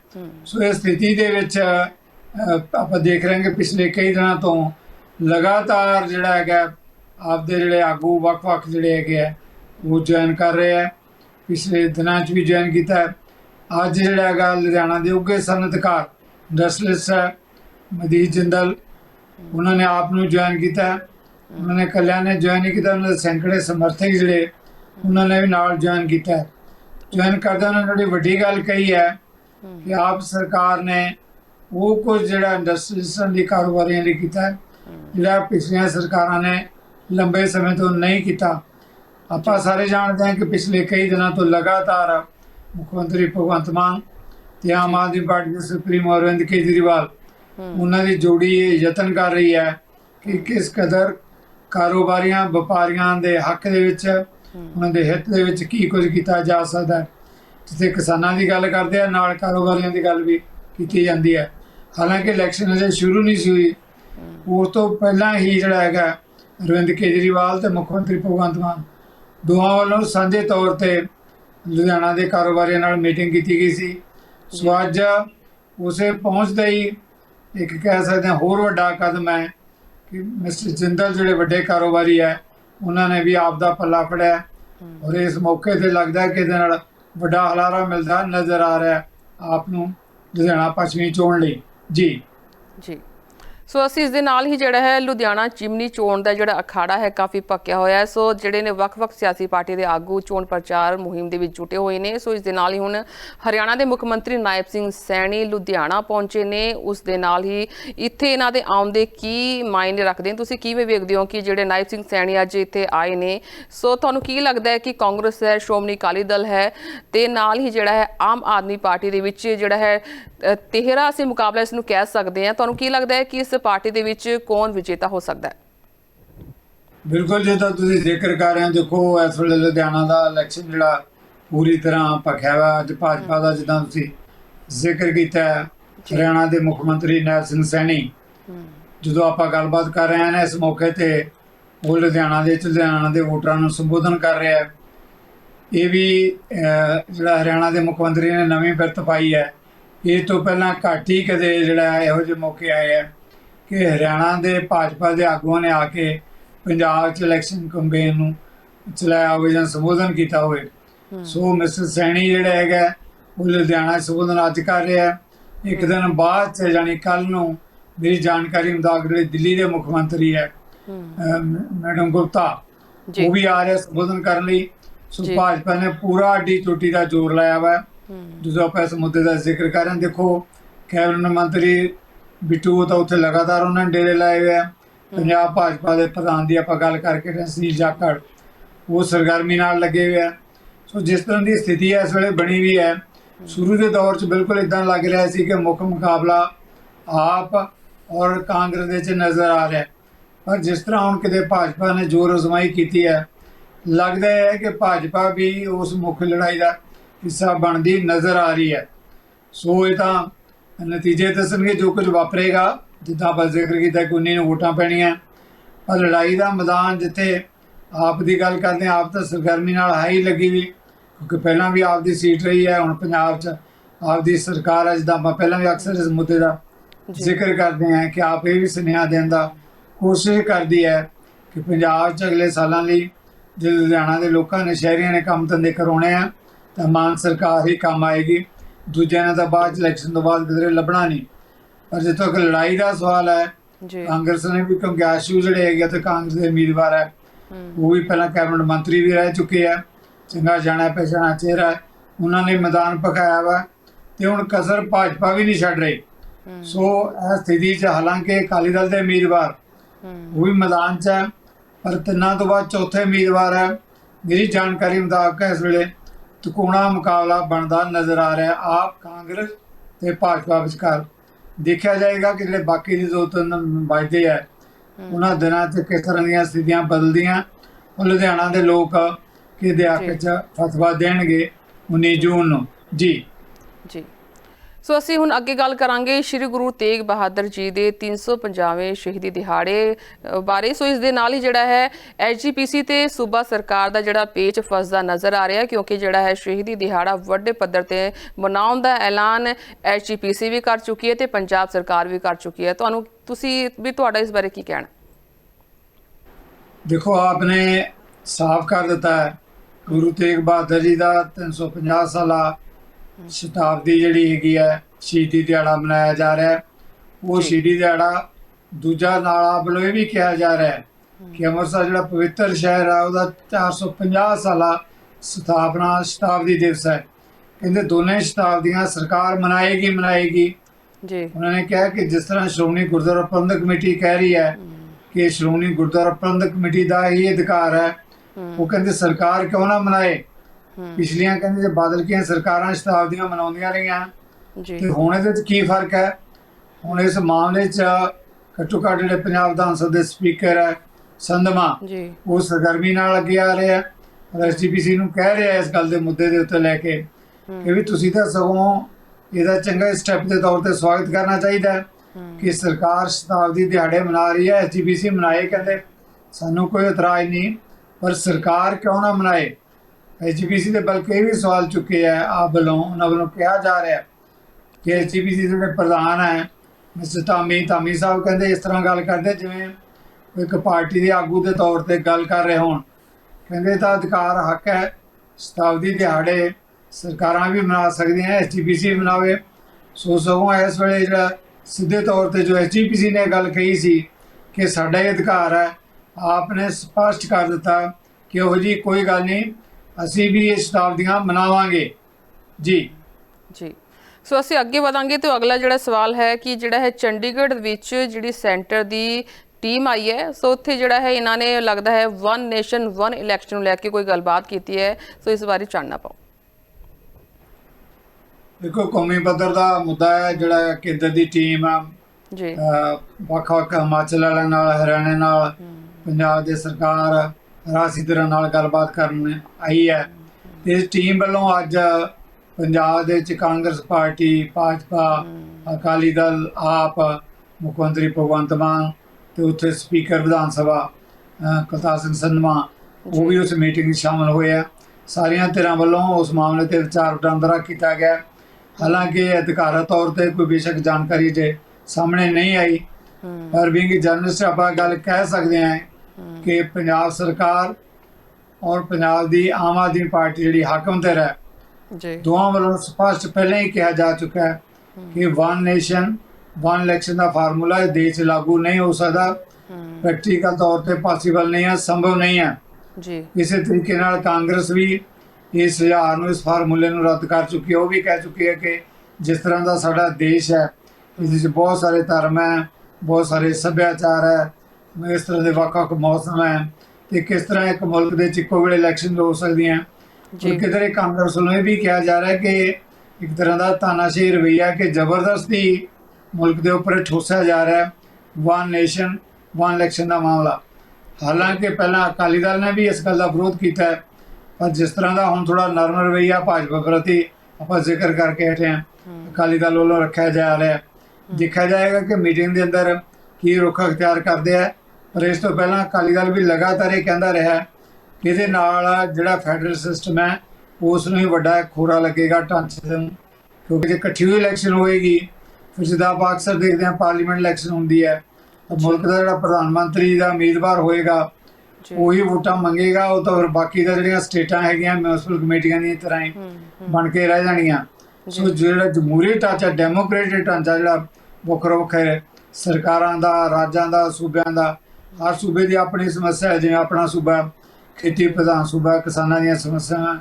S2: ਸੋ ਇਸ ਸਥਿਤੀ ਦੇ ਵਿੱਚ ਆਪਾਂ ਦੇਖ ਰਹੇ ਹਾਂ ਕਿ ਪਿਛਲੇ ਕਈ ਦਿਨਾਂ ਤੋਂ ਲਗਾਤਾਰ ਜਿਹੜਾ ਹੈਗਾ ਆਪਦੇ ਜਿਹੜੇ ਆਗੂ ਵੱਖ-ਵੱਖ ਜਿਹੜੇ ਹੈਗੇ ਆ ਉਹ ਜੁਆਇਨ ਕਰ ਰਹੇ ਆ ਪਿਛਲੇ ਦਿਨਾਂ 'ਚ ਵੀ ਜੁਆਇਨ ਕੀਤਾ। ਅੱਜ ਜਿਹੜਾ ਹੈਗਾ ਲੁਧਿਆਣਾ ਦੇ ਉੱਗੇ ਸਨਅਤਕਾਰ ਹੈ ਮਦੀਦ ਜਿੰਦਲ ਉਹਨਾਂ ਨੇ ਆਪ ਨੂੰ ਜੁਆਇਨ ਕੀਤਾ। ਉਹਨਾਂ ਨੇ ਕੱਲਿਆਂ ਨੇ ਜੁਆਇਨ ਕੀਤਾ ਉਹਨਾਂ ਦੇ ਸੈਂਕੜੇ ਸਮਰਥਕ ਜਿਹੜੇ ਉਹਨਾਂ ਨੇ ਵੀ ਨਾਲ ਜੁਆਇਨ ਕੀਤਾ। ਜੁਆਇਨ ਕਰਦਿਆਂ ਉਹਨਾਂ ਨੇ ਵੱਡੀ ਗੱਲ ਕਹੀ ਹੈ ਕਿ ਆਪ ਸਰਕਾਰ ਨੇ ਉਹ ਕੁਝ ਜਿਹੜਾ ਇੰਡਸਟਰੀਜ਼ਾਂ ਦੀ ਕਾਰੋਬਾਰੀਆਂ ਲਈ ਕੀਤਾ ਜਿਹੜਾ ਪਿਛਲੀਆਂ ਸਰਕਾਰਾਂ ਨੇ ਲੰਬੇ ਸਮੇਂ ਤੋਂ ਨਹੀਂ ਕੀਤਾ। ਆਪਾਂ ਸਾਰੇ ਜਾਣਦੇ ਹਾਂ ਕਿ ਪਿਛਲੇ ਕਈ ਦਿਨਾਂ ਤੋਂ ਲਗਾਤਾਰ ਮੁੱਖ ਮੰਤਰੀ ਭਗਵੰਤ ਮਾਨ ਤੇ ਆਮ ਆਦਮੀ ਪਾਰਟੀ ਦੇ ਸੁਪਰੀਮੋ ਅਰਵਿੰਦ ਕੇਜਰੀਵਾਲ ਉਹਨਾਂ ਦੀ ਜੋੜੀ ਇਹ ਯਤਨ ਕਰ ਰਹੀ ਹੈ ਕਿ ਕਿਸ ਕਦਰ ਕਾਰੋਬਾਰੀਆਂ ਵਪਾਰੀਆਂ ਦੇ ਹੱਕ ਦੇ ਵਿੱਚ ਉਹਨਾਂ ਦੇ ਹਿੱਤ ਦੇ ਵਿੱਚ ਕੀ ਕੁਝ ਕੀਤਾ ਜਾ ਸਕਦਾ ਜਿੱਥੇ ਕਿਸਾਨਾਂ ਦੀ ਗੱਲ ਕਰਦੇ ਆ, ਨਾਲ ਕਾਰੋਬਾਰੀਆਂ ਦੀ ਗੱਲ ਵੀ ਕੀਤੀ ਜਾਂਦੀ ਹੈ। ਹਾਲਾਂਕਿ ਇਲੈਕਸ਼ਨ ਅਜੇ ਸ਼ੁਰੂ ਨਹੀਂ ਸੀ ਹੋਈ। ਉਸ ਤੋਂ ਪਹਿਲਾਂ ਹੀ ਜਿਹੜਾ ਹੈਗਾ ਅਰਵਿੰਦ ਕੇਜਰੀਵਾਲ ਤੇ ਮੁੱਖ ਮੰਤਰੀ ਭਗਵੰਤ ਮਾਨ ਦੋਹਾਂ ਵੱਲੋਂ ਸਾਂਝੇ ਤੌਰ ਤੇ ਲੁਧਿਆਣਾ ਦੇ ਕਾਰੋਬਾਰੀਆਂ ਨਾਲ ਮੀਟਿੰਗ ਕੀਤੀ ਗਈ ਸੀ। ਸੋ ਅੱਜ ਉਸੇ ਪਹੁੰਚਦੇ ਹੀ ਇੱਕ ਕਹਿ ਸਕਦੇ ਹਾਂ ਹੋਰ ਵੱਡਾ ਕਦਮ ਹੈ ਕਿ ਮਿਸਟਰ ਜਿੰਦਲ ਜਿਹੜੇ ਵੱਡੇ ਕਾਰੋਬਾਰੀ ਹੈ ਉਹਨਾਂ ਨੇ ਵੀ ਆਪ ਦਾ ਪੱਲਾ ਫੜਿਆ। ਔਰ ਇਸ ਮੌਕੇ ਤੇ ਲੱਗਦਾ ਹੈ ਕਿ ਇਹਦੇ ਨਾਲ ਵੱਡਾ ਹਲਾਰਾ ਮਿਲਦਾ ਨਜ਼ਰ ਆ ਰਿਹਾ ਆਪ ਨੂੰ ਲੁਧਿਆਣਾ ਪੱਛਮੀ ਚੋਣ ਲਈ। ਜੀ।
S1: ਜੀ। ਸੋ ਅਸੀਂ ਇਸ ਦੇ ਨਾਲ ਹੀ ਜਿਹੜਾ ਹੈ ਲੁਧਿਆਣਾ ਚਿਮਨੀ ਚੋਣ ਦਾ ਜਿਹੜਾ ਅਖਾੜਾ ਹੈ ਕਾਫੀ ਪੱਕਿਆ ਹੋਇਆ ਹੈ। ਸੋ ਜਿਹੜੇ ਨੇ ਵੱਖ-ਵੱਖ ਸਿਆਸੀ ਪਾਰਟੀ ਦੇ ਆਗੂ ਚੋਣ ਪ੍ਰਚਾਰ ਮੁਹਿੰਮ ਦੇ ਵਿੱਚ ਜੁਟੇ ਹੋਏ ਨੇ। ਸੋ ਇਸ ਦੇ ਨਾਲ ਹੀ ਹੁਣ ਹਰਿਆਣਾ ਦੇ ਮੁੱਖ ਮੰਤਰੀ ਨਾਇਬ ਸਿੰਘ ਸੈਣੀ ਲੁਧਿਆਣਾ ਪਹੁੰਚੇ ਨੇ। ਉਸ ਦੇ ਨਾਲ ਹੀ ਇੱਥੇ ਇਹਨਾਂ ਦੇ ਆਉਣ ਦੇ ਕੀ ਮਾਇਨੇ ਰੱਖਦੇ ਨੇ? ਤੁਸੀਂ ਕਿਵੇਂ ਵੇਖਦੇ ਹੋ ਕਿ ਜਿਹੜੇ ਨਾਇਬ ਸਿੰਘ ਸੈਣੀ ਅੱਜ ਇੱਥੇ ਆਏ ਨੇ? ਸੋ ਤੁਹਾਨੂੰ ਕੀ ਲੱਗਦਾ ਹੈ ਕਿ ਕਾਂਗਰਸ ਹੈ ਸ਼੍ਰੋਮਣੀ ਅਕਾਲੀ ਦਲ ਹੈ ਤੇ ਨਾਲ ਹੀ ਜਿਹੜਾ ਹੈ ਆਮ ਆਦਮੀ ਪਾਰਟੀ ਦੇ ਵਿੱਚ ਜਿਹੜਾ ਹੈ ਅ, ਤਿਹਰਾ ਅਸੀਂ ਮੁਕਾਬਲਾ ਇਸ ਨੂੰ ਕਹਿ ਸਕਦੇ ਹਾਂ। ਤੁਹਾਨੂੰ ਕੀ ਲੱਗਦਾ ਹੈ ਕਿ ਇਸ ਪਾਰਟੀ ਦੇ ਵਿੱਚ ਕੌਣ ਵਿਜੇਤਾ ਹੋ ਸਕਦਾ ਹੈ?
S2: ਬਿਲਕੁਲ ਜਿੱਦਾਂ ਤੁਸੀਂ ਜ਼ਿਕਰ ਕਰ ਰਹੇ ਹੋ ਦੇਖੋ ਇਸ ਵੇਲੇ ਲੁਧਿਆਣਾ ਦਾ ਇਲੈਕਸ਼ਨ ਜਿਹੜਾ ਪੂਰੀ ਤਰ੍ਹਾਂ ਭਖਿਆ ਹੋਇਆ ਅੱਜ ਭਾਜਪਾ ਦਾ ਜਿੱਦਾਂ ਤੁਸੀਂ ਜ਼ਿਕਰ ਕੀਤਾ ਹੈ ਹਰਿਆਣਾ ਦੇ ਮੁੱਖ ਮੰਤਰੀ ਨਾਇਬ ਸਿੰਘ ਸੈਣੀ ਜਦੋਂ ਆਪਾਂ ਗੱਲਬਾਤ ਕਰ ਰਹੇ ਹਾਂ ਇਸ ਮੌਕੇ ਤੇ ਉਹ ਲੁਧਿਆਣਾ ਦੇ ਲੁਧਿਆਣਾ ਦੇ ਵੋਟਰਾਂ ਨੂੰ ਸੰਬੋਧਨ ਕਰ ਰਿਹਾ ਹੈ। ਇਹ ਵੀ ਜਿਹੜਾ ਹਰਿਆਣਾ ਦੇ ਮੁੱਖ ਮੰਤਰੀ ਨੇ ਨਵੀਂ ਬਿਰਤ ਪਾਈ ਹੈ ਇਹ ਤੋਂ ਪਹਿਲਾਂ ਘੱਟ ਹੀ ਕਦੇ ਜਿਹੜਾ ਇਹੋ ਜਿਹੇ ਮੌਕੇ ਆਏ ਆ ਕਿ ਹਰਿਆਣਾ ਦੇ ਭਾਜਪਾ ਦੇ ਆਗੂਆਂ ਨੇ ਆ ਕੇ ਪੰਜਾਬ 'ਚ ਇਲੈਕਸ਼ਨ ਕੈਂਪੇਨ ਨੂੰ ਚਲਾਇਆ ਹੋਵੇ ਜਾਂ ਸੰਬੋਧਨ ਕੀਤਾ ਹੋਵੇ। ਸੋ ਮਿਸਟਰ ਸੈਣੀ ਜਿਹੜਾ ਹੈਗਾ ਉਹ ਲੁਧਿਆਣਾ ਸੰਬੋਧਨ ਅੱਜ ਕਰ ਰਿਹਾ। ਹੈ। ਇੱਕ ਦਿਨ ਬਾਅਦ 'ਚ ਜਾਣੀ ਕੱਲ ਨੂੰ ਮੇਰੀ ਜਾਣਕਾਰੀ ਮੁਤਾਬਕ ਜਿਹੜੇ ਦਿੱਲੀ ਦੇ ਮੁੱਖ ਮੰਤਰੀ ਹੈ ਮੈਡਮ ਗੁਪਤਾ। ਉਹ ਵੀ ਆ ਰਹੇ ਸੰਬੋਧਨ ਕਰਨ ਲਈ। ਸੋ। ਭਾਜਪਾ ਨੇ ਪੂਰਾ ਅੱਡੀ ਚੋਟੀ ਦਾ ਜ਼ੋਰ ਲਾਇਆ ਵਾ। ਜਦੋਂ ਆਪਾਂ ਇਸ ਮੁੱਦੇ ਦਾ ਜ਼ਿਕਰ ਕਰ ਦੇਖੋ ਕੈਬਨਿਟ ਮੰਤਰੀ ਬਿੱਟੂ ਤਾਂ ਉੱਥੇ ਲਗਾਤਾਰ ਉਹਨਾਂ ਨੇ ਡੇਰੇ ਲਾਏ ਹੋਏ ਆ। ਪੰਜਾਬ ਭਾਜਪਾ ਦੇ ਪ੍ਰਧਾਨ ਦੀ ਆਪਾਂ ਗੱਲ ਕਰਕੇ ਰਹੇ ਜਾਖੜ, ਉਹ ਸਰਗਰਮੀ ਨਾਲ ਲੱਗੇ ਹੋਏ ਆ। ਸੋ ਜਿਸ ਤਰ੍ਹਾਂ ਦੀ ਸਥਿਤੀ ਹੈ ਇਸ ਵੇਲੇ ਬਣੀ ਵੀ ਹੈ। ਸ਼ੁਰੂ ਦੇ ਦੌਰ 'ਚ ਬਿਲਕੁਲ ਇਦਾਂ ਲੱਗ ਰਿਹਾ ਸੀ ਕਿ ਮੁੱਖ ਮੁਕਾਬਲਾ ਆਪ ਔਰ ਕਾਂਗਰਸ ਦੇ 'ਚ ਨਜ਼ਰ ਆ ਰਿਹਾ। ਪਰ ਜਿਸ ਤਰ੍ਹਾਂ ਹੁਣ ਕਿਤੇ ਭਾਜਪਾ ਨੇ ਜ਼ੋਰ ਅਜ਼ਮਾਈ ਕੀਤੀ ਹੈ, ਲੱਗਦਾ ਹੈ ਕਿ ਭਾਜਪਾ ਵੀ ਉਸ ਮੁੱਖ ਲੜਾਈ ਦਾ ਹਿੱਸਾ ਬਣਦੀ ਨਜ਼ਰ ਆ ਰਹੀ ਹੈ। ਸੋ ਇਹ ਤਾਂ ਨਤੀਜੇ ਦੱਸਣਗੇ ਜੋ ਕੁਝ ਵਾਪਰੇਗਾ ਜਿੱਦਾਂ ਆਪਾਂ ਜ਼ਿਕਰ ਕੀਤਾ ਕਿ 19 ਨੂੰ ਵੋਟਾਂ ਪੈਣੀਆਂ ਪਰ ਲੜਾਈ ਦਾ ਮੈਦਾਨ ਜਿੱਥੇ ਆਪ ਦੀ ਗੱਲ ਕਰਦੇ ਆਪ ਤਾਂ ਸਰਗਰਮੀ ਨਾਲ ਹਾਈ ਲੱਗੀ ਵੀ ਕਿਉਂਕਿ ਪਹਿਲਾਂ ਵੀ ਆਪ ਦੀ ਸੀਟ ਰਹੀ ਹੈ ਹੁਣ ਪੰਜਾਬ 'ਚ ਆਪ ਦੀ ਸਰਕਾਰ ਹੈ ਜਿੱਦਾਂ ਆਪਾਂ ਪਹਿਲਾਂ ਵੀ ਅਕਸਰ ਇਸ ਮੁੱਦੇ ਦਾ। ਜ਼ਿਕਰ ਕਰਦੇ ਹਾਂ ਕਿ ਆਪ ਇਹ ਵੀ ਸੁਨੇਹਾ ਦੇਣ ਦਾ ਕੋਸ਼ਿਸ਼ ਕਰਦੀ ਹੈ ਕਿ ਪੰਜਾਬ 'ਚ ਅਗਲੇ ਸਾਲਾਂ ਲਈ ਜੇ ਲੁਧਿਆਣਾ ਦੇ ਲੋਕਾਂ ਨੇ ਸ਼ਹਿਰੀਆਂ ਨੇ ਕੰਮ ਧੰਦੇ ਕਰਾਉਣੇ ਆ ਤਾਂ ਮਾਨ ਸਰਕਾਰ ਹੀ ਕੰਮ ਆਏਗੀ ਦੂਜਿਆਂ ਨੇ ਤਾਂ ਬਾਅਦ ਇਲੈਕਸ਼ਨ ਤੋਂ ਬਾਅਦ ਕਿਧਰੇ ਲੱਭਣਾ ਨਹੀਂ। ਪਰ ਜਿੱਥੋਂ ਤੱਕ ਲੜਾਈ ਦਾ ਸਵਾਲ ਹੈ
S1: ਜੀ।
S2: ਕਾਂਗਰਸ ਨੇ ਵੀ ਕਿਉਂਕਿ ਆਸ਼ੂ ਜਿਹੜੇ ਹੈਗੇ ਤੇ ਕਾਂਗਰਸ ਦੇ ਉਮੀਦਵਾਰ ਹੈ। ਉਹ ਵੀ ਪਹਿਲਾਂ ਕੈਬਨਿਟ ਮੰਤਰੀ ਵੀ ਰਹਿ ਚੁੱਕੇ ਆ ਚੰਗਾ ਜਾਣਾ ਪਛਾਣਾ ਚਿਹਰਾ। ਉਹਨਾਂ ਨੇ ਮੈਦਾਨ ਪਕਾਇਆ ਵਾ ਤੇ ਹੁਣ ਕਸਰ ਭਾਜਪਾ ਵੀ ਨਹੀਂ ਛੱਡ ਰਹੀ। ਸੋ ਇਹ ਸਥਿਤੀ 'ਚ ਹਾਲਾਂਕਿ ਅਕਾਲੀ ਦਲ ਦੇ ਉਮੀਦਵਾਰ ਉਹ ਵੀ ਮੈਦਾਨ 'ਚ ਹੈ ਪਰ ਤਿੰਨਾਂ ਤੋਂ ਬਾਅਦ ਚੌਥੇ ਉਮੀਦਵਾਰ ਹੈ। ਮੇਰੀ ਜਾਣਕਾਰੀ ਮੁਤਾਬਕ ਇਸ ਵੇਲੇ ਤਿਕੋਣਾ ਮੁਕਾਬਲਾ ਬਣਦਾ ਨਜ਼ਰ ਆ ਰਿਹਾ ਆਪ ਕਾਂਗਰਸ ਤੇ ਭਾਜਪਾ ਵਿਚਕਾਰ। ਦੇਖਿਆ ਜਾਏਗਾ ਕਿ ਜਿਹੜੇ ਬਾਕੀ ਦੇ ਦੋ ਤਿੰਨ ਵੱਜਦੇ ਆ ਉਹਨਾਂ ਦਿਨਾਂ 'ਚ ਕਿਸ ਤਰ੍ਹਾਂ ਦੀਆਂ ਸਥਿਤੀਆਂ ਬਦਲਦੀਆਂ ਉਹ ਲੁਧਿਆਣਾ ਦੇ ਲੋਕ ਕਿਹਦੇ ਹੱਕ। 'ਚ ਫਤਵਾ ਦੇਣਗੇ 19 ਜੂਨ ਨੂੰ? ਜੀ।
S1: ਸੋ ਅਸੀਂ ਹੁਣ ਅੱਗੇ ਗੱਲ ਕਰਾਂਗੇ ਸ੍ਰੀ ਗੁਰੂ ਤੇਗ ਬਹਾਦਰ ਜੀ ਦੇ 350ਵੇਂ ਸ਼ਹੀਦੀ ਦਿਹਾੜੇ ਬਾਰੇ। ਸੋ ਇਸ ਦੇ ਨਾਲ ਹੀ ਜਿਹੜਾ ਹੈ ਐਚਜੀਪੀਸੀ ਤੇ ਸੂਬਾ ਸਰਕਾਰ ਦਾ ਜਿਹੜਾ ਪੇਚ ਫਸਦਾ ਨਜ਼ਰ ਆ ਰਿਹਾ, ਕਿਉਂਕਿ ਜਿਹੜਾ ਹੈ ਸ਼ਹੀਦੀ ਦਿਹਾੜਾ ਵੱਡੇ ਪੱਧਰ ਤੇ ਮਨਾਉਣ ਦਾ ਐਲਾਨ ਐਚਜੀਪੀਸੀ ਵੀ ਕਰ ਚੁੱਕੀ ਹੈ ਤੇ ਪੰਜਾਬ ਸਰਕਾਰ ਵੀ ਕਰ ਚੁੱਕੀ ਹੈ। ਤੁਹਾਨੂੰ, ਤੁਸੀਂ ਵੀ ਤੁਹਾਡਾ ਇਸ ਬਾਰੇ ਕੀ ਕਹਿਣਾ?
S2: ਦੇਖੋ, ਆਪਨੇ ਸਾਫ਼ ਕਰ ਦਿੱਤਾ ਹੈ। ਗੁਰੂ ਤੇਗ ਬਹਾਦਰ ਜੀ ਦਾ 350 ਸਾਲਾ ਸ਼ਤਾਬਦੀ ਜਿਹੜੀ ਹੈਗੀ ਹੈ ਸ਼ਹੀਦੀ ਦਿਹਾੜਾ ਮਨਾਇਆ ਜਾ ਰਿਹਾ ਹੈ। ਉਹ। ਸ਼ਹੀਦੀ ਦਿਹਾੜਾ ਦੂਜਾ ਨਾਲ ਆਪ ਇਹ ਵੀ ਕਿਹਾ ਜਾ ਰਿਹਾ ਹੈ ਕਿ ਅੰਮ੍ਰਿਤਸਰ ਜਿਹੜਾ ਪਵਿੱਤਰ ਸ਼ਹਿਰ ਹੈ ਉਹਦਾ 450 ਸਾਲਾ ਸਥਾਪਨਾ ਸ਼ਤਾਬਦੀ ਦਿਵਸ ਹੈ। ਕਹਿੰਦੇ ਦੋਨੇ ਸ਼ਤਾਬਦੀਆਂ ਸਰਕਾਰ ਮਨਾਏਗੀ ਮਨਾਏਗੀ।
S1: ਜੀ।
S2: ਉਹਨਾਂ ਨੇ ਕਿਹਾ ਕਿ ਜਿਸ ਤਰ੍ਹਾਂ ਸ਼੍ਰੋਮਣੀ ਗੁਰਦੁਆਰਾ ਪ੍ਰਬੰਧਕ ਕਮੇਟੀ ਕਹਿ ਰਹੀ ਹੈ ਕਿ ਸ਼੍ਰੋਮਣੀ ਗੁਰਦੁਆਰਾ ਪ੍ਰਬੰਧਕ ਕਮੇਟੀ ਦਾ ਇਹ ਅਧਿਕਾਰ ਹੈ। ਉਹ ਕਹਿੰਦੇ ਸਰਕਾਰ ਕਿਉਂ ਨਾ ਮਨਾਏ? ਪਿਛਲੀਆਂ ਕਹਿੰਦੇ ਜੇ ਬਾਦਲ ਕੀਆਂ ਸਰਕਾਰਾਂ ਸ਼ਤਾਬਦੀਆਂ ਮਨਾਉਂਦੀਆਂ ਰਹੀਆਂ।
S1: ਜੀ।
S2: ਤੇ ਹੁਣ ਇਹਦੇ ਵਿੱਚ ਕੀ ਫ਼ਰਕ ਹੈ? ਹੁਣ ਇਸ ਮਾਮਲੇ 'ਚ ਘੱਟੋ ਘੱਟ ਜਿਹੜੇ ਪੰਜਾਬ ਵਿਧਾਨ ਸਭਾ ਦੇ ਸਪੀਕਰ ਹੈ ਸੰਧਮਾ
S1: ਜੀ।
S2: ਉਹ ਸਰਗਰਮੀ ਨਾਲ ਅੱਗੇ ਆ ਰਹੇ ਆ। ਐਸਜੀਪੀਸੀ ਨੂੰ ਕਹਿ ਰਿਹਾ ਇਸ ਗੱਲ ਦੇ ਮੁੱਦੇ ਦੇ ਉੱਤੇ ਲੈ ਕੇ ਕਿ ਵੀ ਤੁਸੀਂ ਤਾਂ ਸਗੋਂ ਇਹਦਾ ਚੰਗਾ ਸਟੈਪ ਦੇ ਤੌਰ ਤੇ ਸਵਾਗਤ ਕਰਨਾ ਚਾਹੀਦਾ ਹੈ ਕਿ ਸਰਕਾਰ ਸ਼ਤਾਬਦੀ ਦਿਹਾੜੇ ਮਨਾ ਰਹੀ ਹੈ ਐਸਜੀਪੀਸੀ ਮਨਾਏ ਕਹਿੰਦੇ ਸਾਨੂੰ ਕੋਈ ਇਤਰਾਜ਼ ਨਹੀਂ। ਪਰ ਸਰਕਾਰ ਕਿਉਂ ਨਾ ਮਨਾਏ? ਐਸਜੀਪੀਸੀ ਦੇ ਬਲਕਿ ਇਹ ਵੀ ਸਵਾਲ ਚੁੱਕੇ ਆ, ਆਪ ਵੱਲੋਂ, ਉਹਨਾਂ ਵੱਲੋਂ ਕਿਹਾ ਜਾ ਰਿਹਾ ਕਿ ਐਸਜੀਪੀਸੀ ਦੇ ਜਿਹੜੇ ਪ੍ਰਧਾਨ ਹੈ, ਮਿਸਟਰ ਧਾਮੀ ਧਾਮੀ ਸਾਹਿਬ ਕਹਿੰਦੇ ਇਸ ਤਰ੍ਹਾਂ ਗੱਲ ਕਰਦੇ, ਜਿਵੇਂ ਇੱਕ ਪਾਰਟੀ ਦੇ ਆਗੂ ਦੇ ਤੌਰ ਤੇ ਗੱਲ ਕਰ ਰਹੇ ਹੋਣ। ਕਹਿੰਦੇ ਤਾਂ ਅਧਿਕਾਰ ਹੱਕ ਹੈ ਸ਼ਤਾਬਦੀ ਦਿਹਾੜੇ ਸਰਕਾਰਾਂ ਵੀ ਮਨਾ ਸਕਦੀਆਂ ਐਸਜੀਪੀਸੀ ਵੀ ਮਨਾਵੇ। ਸੋ ਸਗੋਂ ਇਸ ਵੇਲੇ ਜਿਹੜਾ ਸਿੱਧੇ ਤੌਰ ਤੇ ਜੋ ਐਸਜੀਪੀਸੀ ਨੇ ਗੱਲ ਕਹੀ ਸੀ ਕਿ ਸਾਡਾ ਇਹ ਅਧਿਕਾਰ ਹੈ, ਆਪ ਨੇ ਸਪਸ਼ਟ ਕਰ ਦਿੱਤਾ ਕਿ ਉਹ ਜੀ ਕੋਈ ਗੱਲ ਨਹੀਂ ਅਸੀਂ ਵੀ ਇਹ ਸ਼ਤਾਬਦੀਆਂ ਮਨਾਵਾਂਗੇ। ਜੀ।
S1: ਜੀ। ਸੋ ਅਸੀਂ ਅੱਗੇ ਵਧਾਂਗੇ ਤੇ ਅਗਲਾ ਜਿਹੜਾ ਸਵਾਲ ਹੈ ਕਿ ਜਿਹੜਾ ਹੈ ਚੰਡੀਗੜ੍ਹ ਵਿੱਚ ਜਿਹੜੀ ਸੈਂਟਰ ਦੀ ਟੀਮ ਆਈ ਹੈ ਸੋ ਉੱਥੇ ਜਿਹੜਾ ਹੈ ਇਹਨਾਂ ਨੇ ਲੱਗਦਾ ਹੈ ਵਨ ਨੇਸ਼ਨ ਵਨ ਇਲੈਕਸ਼ਨ ਨੂੰ ਲੈ ਕੇ ਕੋਈ ਗੱਲਬਾਤ ਕੀਤੀ ਹੈ। ਸੋ ਇਸ ਬਾਰੇ ਜਾਣਨਾ ਪਾਓ।
S2: ਦੇਖੋ ਕੌਮੀ ਪੱਧਰ ਦਾ ਮੁੱਦਾ ਹੈ ਜਿਹੜਾ ਕੇਂਦਰ ਦੀ ਟੀਮ ਆ।
S1: ਜੀ।
S2: ਵੱਖ-ਵੱਖ ਹਿਮਾਚਲ ਵਾਲਿਆਂ ਨਾਲ ਹਰਿਆਣੇ ਨਾਲ ਪੰਜਾਬ ਦੇ ਸਰਕਾਰ ਰਾਸੀ ਤਰ੍ਹਾਂ ਨਾਲ ਗੱਲਬਾਤ ਕਰਨ ਆਈ ਹੈ। ਇਸ ਟੀਮ ਵੱਲੋਂ ਅੱਜ ਪੰਜਾਬ ਦੇ ਵਿੱਚ ਕਾਂਗਰਸ ਪਾਰਟੀ ਭਾਜਪਾ ਅਕਾਲੀ ਦਲ ਆਪ ਮੁੱਖ ਮੰਤਰੀ ਭਗਵੰਤ ਮਾਨ ਤੇ ਉੱਥੇ ਸਪੀਕਰ ਵਿਧਾਨ ਸਭਾ ਕੁਲਤਾਰ ਸਿੰਘ ਸੰਧਵਾ ਉਹ ਵੀ ਉਸ ਮੀਟਿੰਗ ਵਿੱਚ ਸ਼ਾਮਲ ਹੋਏ ਆ। ਸਾਰੀਆਂ ਧਿਰਾਂ ਵੱਲੋਂ ਉਸ ਮਾਮਲੇ ਤੇ ਵਿਚਾਰ ਵਟਾਂਦਰਾ ਕੀਤਾ ਗਿਆ। ਹਾਲਾਂਕਿ ਅਧਿਕਾਰਤ ਤੌਰ ਤੇ ਕੋਈ ਬੇਸ਼ੱਕ ਜਾਣਕਾਰੀ ਜੇ ਸਾਹਮਣੇ ਨਹੀਂ ਆਈ। ਪਰ ਵਿੰਗ ਜਰਨਲਿਸਟ ਆਪਾਂ ਗੱਲ ਕਹਿ ਸਕਦੇ ਹਾਂ ਕਿ ਪੰਜਾਬ ਸਰਕਾਰ ਔਰ ਪੰਜਾਬ ਦੀ ਆਮ ਆਦਮੀ ਪਾਰਟੀ ਜਿਹੜੀ ਹਾਕਮ ਤੇ ਹੈ
S1: ਜੀ।
S2: ਦੋਵਾਂ ਵੱਲੋਂ ਸਪਸ਼ਟ ਪਹਿਲਾਂ ਹੀ ਕਿਹਾ ਜਾ ਚੁੱਕਾ ਹੈ ਕਿ ਵਨ ਨੇਸ਼ਨ ਵਨ ਇਲੈਕਸ਼ਨ ਦਾ ਫਾਰਮੂਲਾ ਇਹ ਦੇਸ਼ ਲਾਗੂ ਨਹੀਂ ਹੋ ਸਕਦਾ। ਪ੍ਰੈਕਟੀਕਲ ਤੌਰ ਤੇ ਪੋਸੀਬਲ ਨਹੀਂ ਹੈ ਸੰਭਵ ਨਹੀਂ ਹੈ।
S1: ਜੀ।
S2: ਇਸੇ ਤਰੀਕੇ ਨਾਲ ਕਾਂਗਰਸ ਵੀ ਇਸ ਸੁਝਾਅ ਨੂੰ ਇਸ ਫਾਰਮੂਲੇ ਨੂੰ ਰੱਦ ਕਰ ਚੁੱਕੀ ਹੈ। ਉਹ ਵੀ ਕਹਿ ਚੁੱਕੀ ਹੈ ਕਿ ਜਿਸ ਤਰ੍ਹਾਂ ਦਾ ਸਾਡਾ ਦੇਸ਼ ਹੈ ਇਸ ਵਿੱਚ ਬਹੁਤ ਸਾਰੇ ਧਰਮ ਹੈ ਬਹੁਤ ਸਾਰੇ ਸੱਭਿਆਚਾਰ ਹੈ ਇਸ ਤਰ੍ਹਾਂ ਦੇ ਵੱਖ-ਵੱਖ ਮੌਸਮ ਹੈ ਤੇ ਕਿਸ ਤਰ੍ਹਾਂ ਇੱਕ ਮੁਲਕ ਦੇ ਵਿੱਚ ਇੱਕੋ ਵੇਲੇ ਇਲੈਕਸ਼ਨ ਹੋ ਸਕਦੀਆਂ
S1: ਜੀ।
S2: ਕਿਧਰੇ ਕਾਂਗਰਸ ਵੱਲੋਂ ਇਹ ਵੀ ਕਿਹਾ ਜਾ ਰਿਹਾ ਹੈ ਕਿ ਇੱਕ ਤਰ੍ਹਾਂ ਦਾ ਤਾਨਾਸ਼ਾਹੀ ਰਵੱਈਆ ਕਿ ਜ਼ਬਰਦਸਤੀ ਮੁਲਕ ਦੇ ਉੱਪਰ ਠੋਸਿਆ ਜਾ ਰਿਹਾ ਹੈ। ਵਨ ਨੇਸ਼ਨ ਵਨ ਇਲੈਕਸ਼ਨ ਦਾ ਮਾਮਲਾ। ਹਾਲਾਂਕਿ ਪਹਿਲਾਂ ਅਕਾਲੀ ਦਲ ਨੇ ਵੀ ਇਸ ਗੱਲ ਦਾ ਵਿਰੋਧ ਕੀਤਾ ਹੈ ਪਰ ਜਿਸ ਤਰ੍ਹਾਂ ਦਾ ਹੁਣ ਥੋੜਾ ਨਰਮ ਰਵੱਈਆ ਭਾਜਪਾ ਪ੍ਰਤੀ ਆਪਾਂ ਜ਼ਿਕਰ ਕਰਕੇ ਹਟੇ ਹਾਂ। ਅਕਾਲੀ ਦਲ ਵੱਲੋਂ ਰੱਖਿਆ ਜਾ ਰਿਹਾ ਹੈ। ਦੇਖਿਆ ਜਾਏਗਾ ਕਿ ਮੀਟਿੰਗ ਦੇ ਅੰਦਰ ਕੀ ਰੁਖ ਅਖਤਿਆਰ ਕਰਦੇ ਆ? ਪਰ ਇਸ ਤੋਂ ਪਹਿਲਾਂ ਅਕਾਲੀ ਦਲ ਵੀ ਲਗਾਤਾਰ ਇਹ ਕਹਿੰਦਾ ਰਿਹਾ ਇਹਦੇ ਨਾਲ ਜਿਹੜਾ ਫੈਡਰਲ ਸਿਸਟਮ ਹੈ ਉਸ ਨੂੰ ਹੀ ਵੱਡਾ ਖੋਰਾ ਲੱਗੇਗਾ ਢਾਂਚੇ ਨੂੰ। ਕਿਉਂਕਿ ਜੇ ਇਕੱਠੀ ਹੋਈ ਇਲੈਕਸ਼ਨ ਹੋਏਗੀ ਫਿਰ ਜਿੱਦਾਂ ਆਪਾਂ ਅਕਸਰ ਦੇਖਦੇ ਹਾਂ ਪਾਰਲੀਮੈਂਟ ਇਲੈਕਸ਼ਨ ਹੁੰਦੀ ਹੈ ਤਾਂ ਮੁਲਕ ਦਾ ਜਿਹੜਾ ਪ੍ਰਧਾਨ ਮੰਤਰੀ ਦਾ ਉਮੀਦਵਾਰ ਹੋਏਗਾ ਉਹੀ ਵੋਟਾਂ ਮੰਗੇਗਾ ਉਹ ਤਾਂ ਫਿਰ ਬਾਕੀ ਦਾ ਜਿਹੜੀਆਂ ਸਟੇਟਾਂ ਹੈਗੀਆਂ ਮਿਊਨਿਸਪਲ ਕਮੇਟੀਆਂ ਦੀ ਤਰ੍ਹਾਂ ਹੂੰ ਬਣ ਕੇ ਰਹਿ ਜਾਣੀਆਂ। ਸੋ ਜਿਹੜਾ ਜਮਹੂਰੀ ਢਾਂਚਾ ਡੈਮੋਕ੍ਰੇਟਿਕ ਢਾਂਚਾ ਜਿਹੜਾ ਵੱਖਰੋ ਵੱਖਰੇ ਸਰਕਾਰਾਂ ਦਾ, ਰਾਜਾਂ ਦਾ, ਸੂਬਿਆਂ ਦਾ। ਹਰ ਸੂਬੇ ਦੀ ਆਪਣੀ ਸਮੱਸਿਆ ਹੈ, ਜਿਵੇਂ ਆਪਣਾ ਸੂਬਾ ਖੇਤੀ ਪ੍ਰਧਾਨ ਸੂਬਾ ਕਿਸਾਨਾਂ ਦੀਆਂ ਸਮੱਸਿਆਵਾਂ,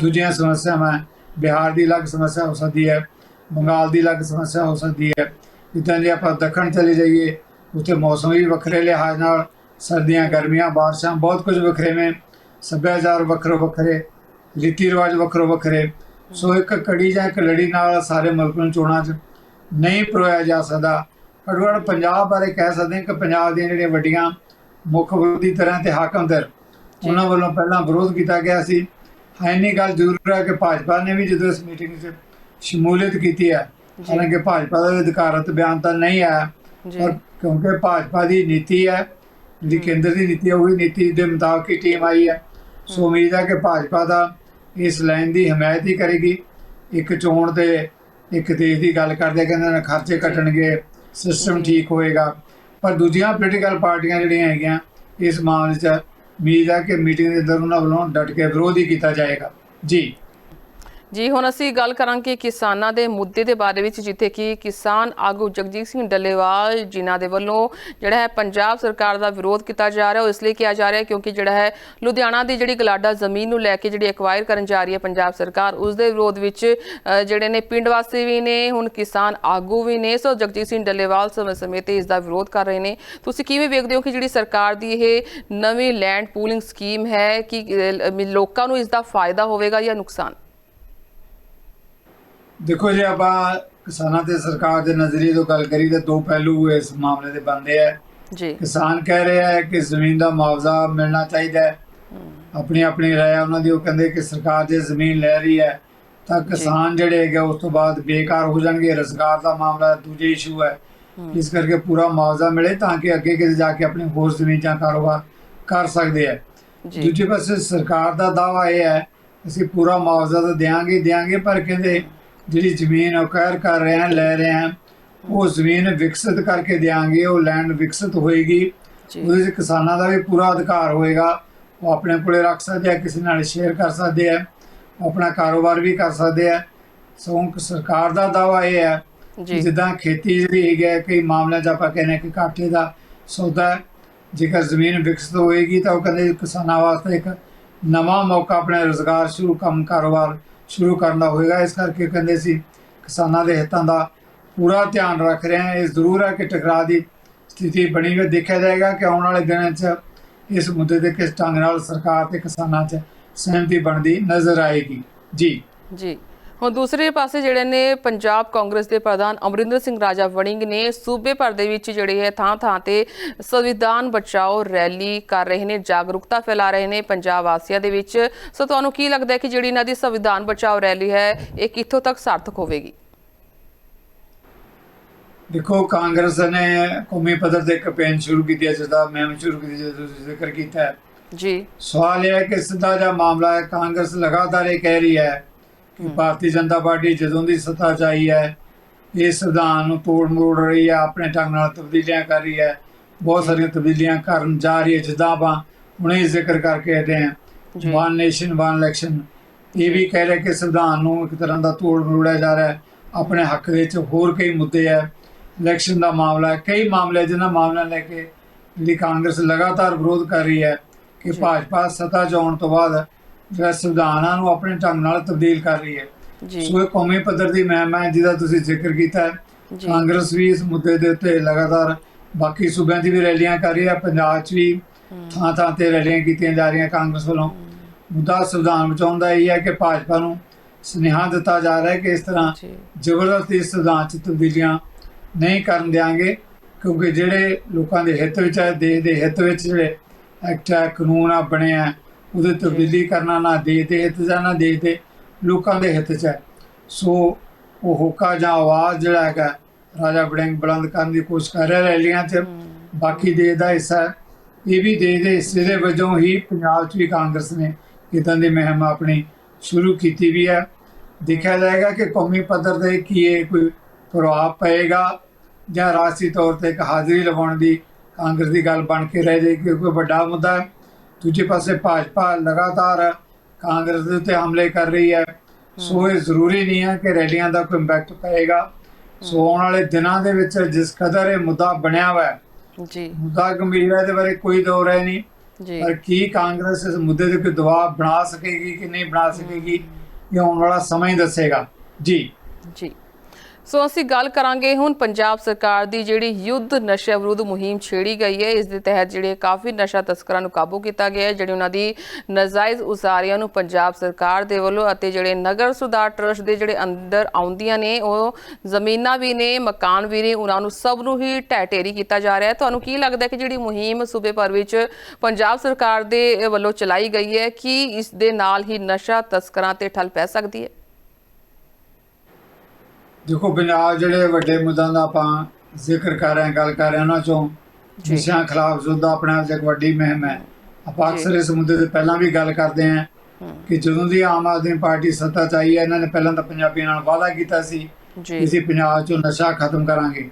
S2: ਦੂਜੀਆਂ ਸਮੱਸਿਆਵਾਂ ਬਿਹਾਰ ਦੀ ਅਲੱਗ ਸਮੱਸਿਆ ਹੋ ਸਕਦੀ ਹੈ, ਬੰਗਾਲ ਦੀ ਅਲੱਗ ਸਮੱਸਿਆ ਹੋ ਸਕਦੀ ਹੈ। ਜਿੱਦਾਂ ਜੇ ਆਪਾਂ ਦੱਖਣ ਚਲੇ ਜਾਈਏ, ਉੱਥੇ ਮੌਸਮ ਵੀ ਵੱਖਰੇ ਲਿਹਾਜ਼ ਨਾਲ, ਸਰਦੀਆਂ, ਗਰਮੀਆਂ, ਬਾਰਿਸ਼ਾਂ ਬਹੁਤ ਕੁਝ ਵੱਖਰੇ ਨੇ। ਸੱਭਿਆਚਾਰ ਵੱਖਰੋ ਵੱਖਰੇ, ਰੀਤੀ ਰਿਵਾਜ ਵੱਖਰੋ ਵੱਖਰੇ। ਸੋ ਇੱਕ ਕੜੀ ਜਾਂ ਇੱਕ ਲੜੀ ਨਾਲ ਸਾਰੇ ਮੁਲਕ ਨੂੰ ਚੋਣਾਂ 'ਚ ਨਹੀਂ ਪਰੋਇਆ ਜਾ ਸਕਦਾ। ਅਡਵੜ ਪੰਜਾਬ ਬਾਰੇ ਕਹਿ ਸਕਦੇ ਹਾਂ ਕਿ ਪੰਜਾਬ ਦੀਆਂ ਜਿਹੜੀਆਂ ਵੱਡੀਆਂ ਮੁੱਖ ਵਿਰੋਧੀ ਤਰ੍ਹਾਂ ਤੇ ਹਾਕਮ ਦਰ ਉਹਨਾਂ ਵੱਲੋਂ ਪਹਿਲਾਂ ਵਿਰੋਧ ਕੀਤਾ ਗਿਆ ਸੀ। ਇੰਨੀ ਗੱਲ ਜ਼ਰੂਰ ਹੈ ਕਿ ਭਾਜਪਾ ਨੇ ਵੀ ਜਦੋਂ ਇਸ ਮੀਟਿੰਗ 'ਚ ਸ਼ਮੂਲੀਅਤ ਕੀਤੀ ਹੈ। ਹਾਲਾਂਕਿ ਭਾਜਪਾ ਦਾ ਅਧਿਕਾਰਤ ਬਿਆਨ ਤਾਂ ਨਹੀਂ ਆਇਆ ਪਰ ਕਿਉਂਕਿ ਭਾਜਪਾ ਦੀ ਨੀਤੀ ਹੈ ਜਿਹੜੀ ਕੇਂਦਰ ਦੀ ਨੀਤੀ ਹੈ ਉਹੀ ਨੀਤੀ ਦੇ ਮੁਤਾਬਕ ਹੀ ਟੀਮ ਆਈ ਹੈ। ਸੋ ਉਮੀਦ ਹੈ ਕਿ ਭਾਜਪਾ ਦਾ ਇਸ ਲਾਈਨ ਦੀ ਹਮਾਇਤ ਹੀ ਕਰੇਗੀ। ਇੱਕ ਚੋਣ ਤੇ ਇੱਕ ਦੇਸ਼ ਦੀ ਗੱਲ ਕਰਦੇ ਕਹਿੰਦੇ ਨੇ ਖਰਚੇ ਘਟਣਗੇ ਸਿਸਟਮ ਠੀਕ ਹੋਏਗਾ। ਪਰ ਦੂਜੀਆਂ ਪੋਲੀਟੀਕਲ ਪਾਰਟੀਆਂ ਜਿਹੜੀਆਂ ਹੈਗੀਆਂ, ਇਸ ਮਾਮਲੇ 'ਚ ਉਮੀਦ ਹੈ ਕਿ ਮੀਟਿੰਗ ਦੇ ਅੰਦਰ ਉਹਨਾਂ ਵੱਲੋਂ ਡਟ ਕੇ ਵਿਰੋਧ ਹੀ ਕੀਤਾ ਜਾਏਗਾ। ਜੀ।
S1: ਜੀ, ਹੁਣ ਅਸੀਂ ਗੱਲ ਕਰਾਂਗੇ ਕਿਸਾਨਾਂ ਦੇ ਮੁੱਦੇ ਦੇ ਬਾਰੇ ਵਿੱਚ, ਜਿੱਥੇ ਕਿ ਕਿਸਾਨ ਆਗੂ ਜਗਜੀਤ ਸਿੰਘ ਡੱਲੇਵਾਲ ਜਿਨ੍ਹਾਂ ਦੇ ਵੱਲੋਂ ਜਿਹੜਾ ਹੈ ਪੰਜਾਬ ਸਰਕਾਰ ਦਾ ਵਿਰੋਧ ਕੀਤਾ ਜਾ ਰਿਹਾ, ਉਹ ਇਸ ਲਈ ਕਿਹਾ ਜਾ ਰਿਹਾ ਕਿਉਂਕਿ ਜਿਹੜਾ ਹੈ ਲੁਧਿਆਣਾ ਦੀ ਜਿਹੜੀ ਗਲਾਡਾ ਜ਼ਮੀਨ ਨੂੰ ਲੈ ਕੇ ਜਿਹੜੀ ਐਕਵਾਇਰ ਕਰਨ ਜਾ ਰਹੀ ਹੈ ਪੰਜਾਬ ਸਰਕਾਰ, ਉਸ ਦੇ ਵਿਰੋਧ ਵਿੱਚ ਜਿਹੜੇ ਨੇ ਪਿੰਡ ਵਾਸੀ ਵੀ ਨੇ, ਹੁਣ ਕਿਸਾਨ ਆਗੂ ਵੀ ਨੇ, ਸੋ ਜਗਜੀਤ ਸਿੰਘ ਡੱਲੇਵਾਲ ਸਮੇਂ ਸਮੇਂ ਤੇ ਇਸ ਦਾ ਵਿਰੋਧ ਕਰ ਰਹੇ ਨੇ। ਤੁਸੀਂ ਕਿਵੇਂ ਵੇਖਦੇ ਹੋ ਕਿ ਜਿਹੜੀ ਸਰਕਾਰ ਦੀ ਇਹ ਨਵੀਂ ਲੈਂਡ ਪੂਲਿੰਗ ਸਕੀਮ ਹੈ, ਕਿ ਲੋਕਾਂ ਨੂੰ ਇਸ ਦਾ ਫਾਇਦਾ ਹੋਵੇਗਾ ਜਾਂ ਨੁਕਸਾਨ?
S2: ਦੇਖੋ ਜੇ ਆਪਾਂ ਕਿਸਾਨਾਂ ਤੇ ਸਰਕਾਰ ਦੇ ਨਜ਼ਰੀਏ ਤੋਂ ਗੱਲ ਕਰੀ ਤਾਂ ਦੋ ਪਹਿਲੂ ਇਸ ਮਾਮਲੇ ਦੇ ਬਣਦੇ ਆ।
S1: ਜੀ।
S2: ਕਿਸਾਨ ਕਹਿ ਰਿਹਾ ਹੈ ਕਿ ਜ਼ਮੀਨ ਦਾ ਮੁਆਵਜ਼ਾ ਮਿਲਣਾ ਚਾਹੀਦਾ ਹੈ। ਆਪਣੀ ਆਪਣੀ ਰਾਏ ਉਹਨਾਂ ਦੀ। ਉਹ ਕਹਿੰਦੇ ਕਿ ਸਰਕਾਰ ਜੇ ਜ਼ਮੀਨ ਲੈ ਰਹੀ ਹੈ ਤਾਂ ਕਿਸਾਨ ਜਿਹੜੇ ਹੈਗੇ ਉਸ ਤੋਂ ਬਾਅਦ ਬੇਕਾਰ ਹੋ ਜਾਣਗੇ। ਰੁਜ਼ਗਾਰ ਦਾ ਮਾਮਲਾ ਦੂਜੇ ਇਸ਼ੂ ਹੈ। ਇਸ ਕਰਕੇ ਪੂਰਾ ਮੁਆਵਜ਼ਾ ਮਿਲੇ ਤਾਂ ਕਿ ਅੱਗੇ ਕਿਤੇ ਜਾ ਕੇ ਆਪਣੀ ਹੋਰ ਜ਼ਮੀਨ ਜਾਂ ਕਾਰੋਬਾਰ ਕਰ ਸਕਦੇ ਆ
S1: ਜੀ।
S2: ਦੂਜੇ ਪਾਸੇ ਸਰਕਾਰ ਦਾ ਦਾਵਾ ਇਹ ਹੈ ਅਸੀਂ ਪੂਰਾ ਮੁਆਵਜ਼ਾ ਤਾਂ ਦੇਾਂਗੇ ਦੇਾਂਗੇ ਪਰ ਕਹਿੰਦੇ ਜਿਹੜੀ ਜ਼ਮੀਨ ਅਕਵਾਇਰ ਕਰ ਰਹੇ ਹਨ ਲੈ ਰਹੇ ਹਨ ਉਹ ਜ਼ਮੀਨ ਵਿਕਸਿਤ ਕਰਕੇ ਦੇਾਂਗੇ ਉਹ ਲੈਂਡ ਵਿਕਸਿਤ ਹੋਏਗੀ। ਉਹਦੇ 'ਚ ਕਿਸਾਨਾਂ ਦਾ ਵੀ ਪੂਰਾ ਅਧਿਕਾਰ ਹੋਏਗਾ। ਉਹ ਆਪਣੇ ਕੋਲੇ ਰੱਖ ਸਕਦੇ ਆ ਕਿਸੇ ਨਾਲ ਸ਼ੇਅਰ ਕਰ ਸਕਦੇ ਆ ਉਹ ਆਪਣਾ ਕਾਰੋਬਾਰ ਵੀ ਕਰ ਸਕਦੇ ਆ। ਸੋ ਸਰਕਾਰ ਦਾ ਦਾਵਾ ਇਹ ਹੈ ਜਿੱਦਾਂ ਖੇਤੀ ਜਿਹੜੀ ਹੈਗੀ ਹੈ ਕਈ ਮਾਮਲਿਆਂ 'ਚ ਆਪਾਂ ਕਹਿੰਦੇ ਕਿ ਘਾਟੇ ਦਾ ਸੌਦਾ ਜੇਕਰ ਜ਼ਮੀਨ ਵਿਕਸਿਤ ਹੋਏਗੀ ਤਾਂ ਉਹ ਕਹਿੰਦੇ ਕਿਸਾਨਾਂ ਵਾਸਤੇ ਇੱਕ ਨਵਾਂ ਮੌਕਾ ਆਪਣੇ ਰੋਜ਼ਗਾਰ ਸ਼ੁਰੂ ਕੰਮ ਕਾਰੋਬਾਰ ਸ਼ੁਰੂ ਕਰਨ ਦਾ ਹੋਏਗਾ। ਇਸ ਕਰਕੇ ਕਹਿੰਦੇ ਸੀ, ਕਿਸਾਨਾਂ ਦੇ ਹਿੱਤਾਂ ਦਾ ਪੂਰਾ ਧਿਆਨ ਰੱਖ ਰਹੇ ਹਾਂ। ਇਹ ਜ਼ਰੂਰ ਹੈ ਕਿ ਟਕਰਾਅ ਦੀ ਸਥਿਤੀ ਬਣੀ ਹੋਈ, ਦੇਖਿਆ ਜਾਏਗਾ ਕਿ ਆਉਣ ਵਾਲੇ ਦਿਨਾਂ 'ਚ ਇਸ ਮੁੱਦੇ ਤੇ ਕਿਸ ਢੰਗ ਨਾਲ ਸਰਕਾਰ ਤੇ ਕਿਸਾਨਾਂ 'ਚ ਸਹਿਮਤੀ ਬਣਦੀ ਨਜ਼ਰ ਆਏਗੀ। ਜੀ।
S1: ਜੀ। ਹੁਣ ਦੂਸਰੇ ਪਾਸੇ ਜਿਹੜੇ ਨੇ ਪੰਜਾਬ ਕਾਂਗਰਸ ਦੇ ਪ੍ਰਧਾਨ ਅਮਰਿੰਦਰ ਸਿੰਘ ਰਾਜਾ ਵੜਿੰਗ ਨੇ ਸੂਬੇ ਭਰ ਦੇ ਵਿੱਚ ਜਿਹੜੀ ਹੈ ਥਾਂ ਥਾਂ ਤੇ ਸੰਵਿਧਾਨ ਬਚਾਓ ਰੈਲੀ ਕਰ ਰਹੇ ਨੇ ਜਾਗਰੂਕਤਾ ਫੈਲਾ ਰਹੇ ਨੇ ਪੰਜਾਬ ਵਾਸੀਆਂ ਦੇ ਵਿੱਚ। ਸੋ ਤੁਹਾਨੂੰ ਕੀ ਲੱਗਦਾ ਹੈ ਕਿ ਜਿਹੜੀ ਇਹਨਾਂ ਦੀ ਸੰਵਿਧਾਨ ਬਚਾਓ ਰੈਲੀ ਹੈ ਇਹ ਕਿੱਥੋਂ ਤੱਕ ਸਾਰਥਕ ਹੋਵੇਗੀ?
S2: ਦੇਖੋ ਕਾਂਗਰਸ ਨੇ ਕੌਮੀ ਪੱਧਰ ਤੇ ਕੈਂਪੇਨ ਸ਼ੁਰੂ ਕੀਤੀ ਹੈ ਜਿਹਦਾ ਮੈਂ ਸ਼ੁਰੂ ਕੀਤੀ ਜਦੋਂ ਜ਼ਿਕਰ ਕੀਤਾ ਹੈ।
S1: ਜੀ।
S2: ਸਵਾਲ ਇਹ ਹੈ ਕਿ ਸਿੱਧਾ ਜਿਹਾ ਮਾਮਲਾ ਹੈ ਕਾਂਗਰਸ ਲਗਾਤਾਰ ਇਹ ਕਹਿ ਰਹੀ ਹੈ ਕਿ ਭਾਰਤੀ ਜਨਤਾ ਪਾਰਟੀ ਜਦੋਂ ਦੀ ਸੱਤਾ 'ਚ ਆਈ ਹੈ ਇਹ ਸੰਵਿਧਾਨ ਨੂੰ ਤੋੜ ਮਰੋੜ ਰਹੀ ਹੈ ਆਪਣੇ ਢੰਗ ਨਾਲ ਤਬਦੀਲੀਆਂ ਕਰ ਰਹੀ ਹੈ ਬਹੁਤ ਸਾਰੀਆਂ ਤਬਦੀਲੀਆਂ ਕਰਨ ਜਾ ਰਹੀ ਹੈ ਜਿੱਦਾਂ ਆਪਾਂ ਹੁਣੇ ਜ਼ਿਕਰ ਕਰਕੇ ਹਟੇ ਹਾਂ। ਵਨ ਨੇਸ਼ਨ ਵਨ ਇਲੈਕਸ਼ਨ ਇਹ ਵੀ ਕਹਿ ਰਿਹਾ ਕਿ ਸੰਵਿਧਾਨ ਨੂੰ ਇੱਕ ਤਰ੍ਹਾਂ ਦਾ ਤੋੜ ਮਰੋੜਿਆ ਜਾ ਰਿਹਾ ਹੈ ਆਪਣੇ ਹੱਕ ਦੇ ਵਿੱਚ ਹੋਰ ਕਈ ਮੁੱਦੇ ਹੈ ਇਲੈਕਸ਼ਨ ਦਾ ਮਾਮਲਾ ਹੈ ਕਈ ਮਾਮਲੇ ਜਿਨ੍ਹਾਂ ਮਾਮਲਿਆਂ ਲੈ ਕੇ ਜਿਹੜੀ ਕਾਂਗਰਸ ਲਗਾਤਾਰ ਵਿਰੋਧ ਕਰ ਰਹੀ ਹੈ ਕਿ। ਭਾਜਪਾ ਸੱਤਾ 'ਚ ਆਉਣ ਤੋਂ ਬਾਅਦ ਸੰਵਿਧਾਨਾਂ ਨੂੰ ਆਪਣੇ ਢੰਗ ਨਾਲ ਤਬਦੀਲ ਕਰ ਰਹੀ ਹੈ।
S1: ਜੀ।
S2: ਸੋ ਇਹ ਕੌਮੀ ਪੱਧਰ ਦੀ ਮੁਹਿੰਮ ਹੈ ਜਿਹਦਾ ਤੁਸੀਂ ਜ਼ਿਕਰ ਕੀਤਾ ਹੈ। ਕਾਂਗਰਸ ਵੀ ਇਸ ਮੁੱਦੇ ਦੇ ਉੱਤੇ ਲਗਾਤਾਰ ਬਾਕੀ ਸੂਬਿਆਂ ਦੀ ਵੀ ਰੈਲੀਆਂ ਕਰ ਰਹੀ ਹੈ ਪੰਜਾਬ 'ਚ ਵੀ ਥਾਂ ਥਾਂ ਤੇ ਰੈਲੀਆਂ ਕੀਤੀਆਂ ਜਾ ਰਹੀਆਂ ਕਾਂਗਰਸ ਵੱਲੋਂ। ਮੁੱਦਾ ਸੰਵਿਧਾਨ ਬਚਾਉਣ ਦਾ ਇਹ ਹੈ ਕਿ ਭਾਜਪਾ ਨੂੰ ਸੁਨੇਹਾ ਦਿੱਤਾ ਜਾ ਰਿਹਾ ਹੈ ਕਿ ਇਸ ਤਰ੍ਹਾਂ ਜ਼ਬਰਦਸਤੀ ਇਸ ਸੰਵਿਧਾਨ 'ਚ ਤਬਦੀਲੀਆਂ ਨਹੀਂ ਕਰਨ ਦਿਆਂਗੇ ਕਿਉਂਕਿ ਜਿਹੜੇ ਲੋਕਾਂ ਦੇ ਹਿੱਤ ਵਿੱਚ ਹੈ ਦੇਸ਼ ਦੇ ਹਿੱਤ ਵਿੱਚ ਜਿਹੜੇ ਐਕਟ ਹੈ ਕਾਨੂੰਨ ਆ ਬਣਿਆ ਉਹਦੇ ਤਬਦੀਲੀ ਕਰਨਾ ਨਾ ਦੇਸ਼ ਦੇ ਹਿੱਤ ਹੈ, ਨਾ ਦੇਸ਼ ਦੇ ਲੋਕਾਂ ਦੇ ਹਿੱਤ 'ਚ ਹੈ। ਸੋ ਉਹ ਹੋਕਾ ਜਾਂ ਆਵਾਜ਼ ਜਿਹੜਾ ਹੈਗਾ ਰਾਜਾ ਵੜਿੰਗ ਬੁਲੰਦ ਕਰਨ ਦੀ ਕੋਸ਼ਿਸ਼ ਕਰ ਰਿਹਾ ਰੈਲੀਆਂ 'ਚ ਬਾਕੀ ਦੇਸ਼ ਦਾ ਹਿੱਸਾ। ਇਹ ਵੀ ਦੇਸ਼ ਦੇ ਹਿੱਸੇ ਦੇ ਵਜੋਂ ਹੀ ਪੰਜਾਬ 'ਚ ਵੀ ਕਾਂਗਰਸ ਨੇ ਇਦਾਂ ਦੀ ਮੁਹਿੰਮ ਆਪਣੀ ਸ਼ੁਰੂ ਕੀਤੀ ਵੀ ਹੈ। ਦੇਖਿਆ ਜਾਏਗਾ ਕਿ ਕੌਮੀ ਪੱਧਰ ਤੇ ਕੀ ਇਹ ਕੋਈ ਪ੍ਰਭਾਵ ਪਏਗਾ ਜਾਂ ਰਾਸ਼ਟਰੀ ਤੌਰ ਤੇ ਇੱਕ ਹਾਜ਼ਰੀ ਲਵਾਉਣ ਦੀ ਕਾਂਗਰਸ ਦੀ ਗੱਲ ਬਣ ਕੇ ਰਹਿ ਜਾਏਗੀ ਕਿਉਂਕਿ ਵੱਡਾ ਮੁੱਦਾ ਹੈ। ਦੂਜੇ ਪਾਸੇ ਭਾਜਪਾ ਲਗਾਤਾਰ ਕਾਂਗਰਸ ਦੇ ਉੱਤੇ ਹਮਲੇ ਕਰ ਰਹੀ ਹੈ। ਸੋ ਇਹ ਜ਼ਰੂਰੀ ਨਹੀਂ ਹੈ ਕਿ ਰੈਲੀਆਂ ਦਾ ਕੋਈ ਇੰਪੈਕਟ ਪਏਗਾ। ਸੋ ਆਉਣ ਵਾਲੇ ਦਿਨਾਂ ਦੇ ਵਿੱਚ ਜਿਸ ਕਦਰ ਇਹ ਮੁੱਦਾ ਬਣਿਆ ਹੋਇਆ ਹੈ
S1: ਜੀ।
S2: ਮੁੱਦਾ ਗੰਭੀਰ ਹੈ ਇਹਦੇ ਬਾਰੇ ਕੋਈ ਦੋ ਰਾਏ ਨਹੀਂ।
S1: ਜੀ।
S2: ਪਰ ਕੀ ਕਾਂਗਰਸ ਇਸ ਮੁੱਦੇ ਤੇ ਕੋਈ ਦਬਾਅ ਬਣਾ ਸਕੇਗੀ ਕਿ ਨਹੀਂ ਬਣਾ ਸਕੇਗੀ ਇਹ ਆਉਣ ਵਾਲਾ ਸਮਾਂ ਹੀ ਦੱਸੇਗਾ। ਜੀ।
S1: ਜੀ। ਸੋ ਅਸੀਂ ਗੱਲ ਕਰਾਂਗੇ ਹੁਣ ਪੰਜਾਬ ਸਰਕਾਰ ਦੀ ਜਿਹੜੀ ਯੁੱਧ ਨਸ਼ਾ ਵਿਰੁੱਧ ਮੁਹਿੰਮ ਛੇੜੀ ਗਈ ਹੈ, ਇਸ ਦੇ ਤਹਿਤ ਜਿਹੜੇ ਕਾਫੀ ਨਸ਼ਾ ਤਸਕਰਾਂ ਨੂੰ ਕਾਬੂ ਕੀਤਾ ਗਿਆ ਹੈ, ਜਿਹੜੇ ਉਹਨਾਂ ਦੀ ਨਜਾਇਜ਼ ਉਸਾਰੀਆਂ ਨੂੰ ਪੰਜਾਬ ਸਰਕਾਰ ਦੇ ਵੱਲੋਂ ਅਤੇ ਜਿਹੜੇ ਨਗਰ ਸੁਧਾਰ ਟਰਸਟ ਦੇ ਜਿਹੜੇ ਅੰਦਰ ਆਉਂਦੀਆਂ ਨੇ, ਉਹ ਜ਼ਮੀਨਾਂ ਵੀ ਨੇ, ਮਕਾਨ ਵੀ ਨੇ, ਉਹਨਾਂ ਨੂੰ ਸਭ ਨੂੰ ਹੀ ਢਹਿ ਢੇਰੀ ਕੀਤਾ ਜਾ ਰਿਹਾ ਹੈ। ਤੁਹਾਨੂੰ ਕੀ ਲੱਗਦਾ ਹੈ ਕਿ ਜਿਹੜੀ ਮੁਹਿੰਮ ਸੂਬੇ ਭਰ ਵਿੱਚ ਪੰਜਾਬ ਸਰਕਾਰ ਦੇ ਵੱਲੋਂ ਚਲਾਈ ਗਈ ਹੈ, ਕੀ ਇਸ ਦੇ ਨਾਲ ਹੀ ਨਸ਼ਾ ਤਸਕਰਾਂ ਤੇ ਠੱਲ ਪੈ ਸਕਦੀ ਹੈ?
S2: ਦੇਖੋ ਪੰਜਾਬ ਜਿਹੜੇ ਵੱਡੇ ਮੁੱਦਿਆਂ ਦਾ ਆਪਾਂ ਜ਼ਿਕਰ ਕਰ ਰਹੇ ਹਾਂ ਗੱਲ ਕਰ ਰਹੇ ਹਾਂ ਉਹਨਾਂ ਚੋਂ। ਨਸ਼ਿਆਂ ਖਿਲਾਫ ਯੁੱਧ ਆਪਣਾ ਇੱਕ ਵੱਡੀ ਮੁਹਿੰਮ ਹੈ। ਆਪਾਂ। ਅਕਸਰ ਇਸ ਮੁੱਦੇ ਤੇ ਪਹਿਲਾਂ ਵੀ ਗੱਲ ਕਰਦੇ ਹਾਂ ਕਿ ਜਦੋਂ ਦੀ ਆਮ ਆਦਮੀ ਪਾਰਟੀ ਸੱਤਾ 'ਚ ਆਈ ਹੈ ਇਹਨਾਂ ਨੇ ਪਹਿਲਾਂ ਤਾਂ ਪੰਜਾਬੀਆਂ ਨਾਲ ਵਾਅਦਾ ਕੀਤਾ ਸੀ ਕਿ ਅਸੀਂ ਪੰਜਾਬ 'ਚੋਂ ਨਸ਼ਾ ਖਤਮ ਕਰਾਂਗੇ।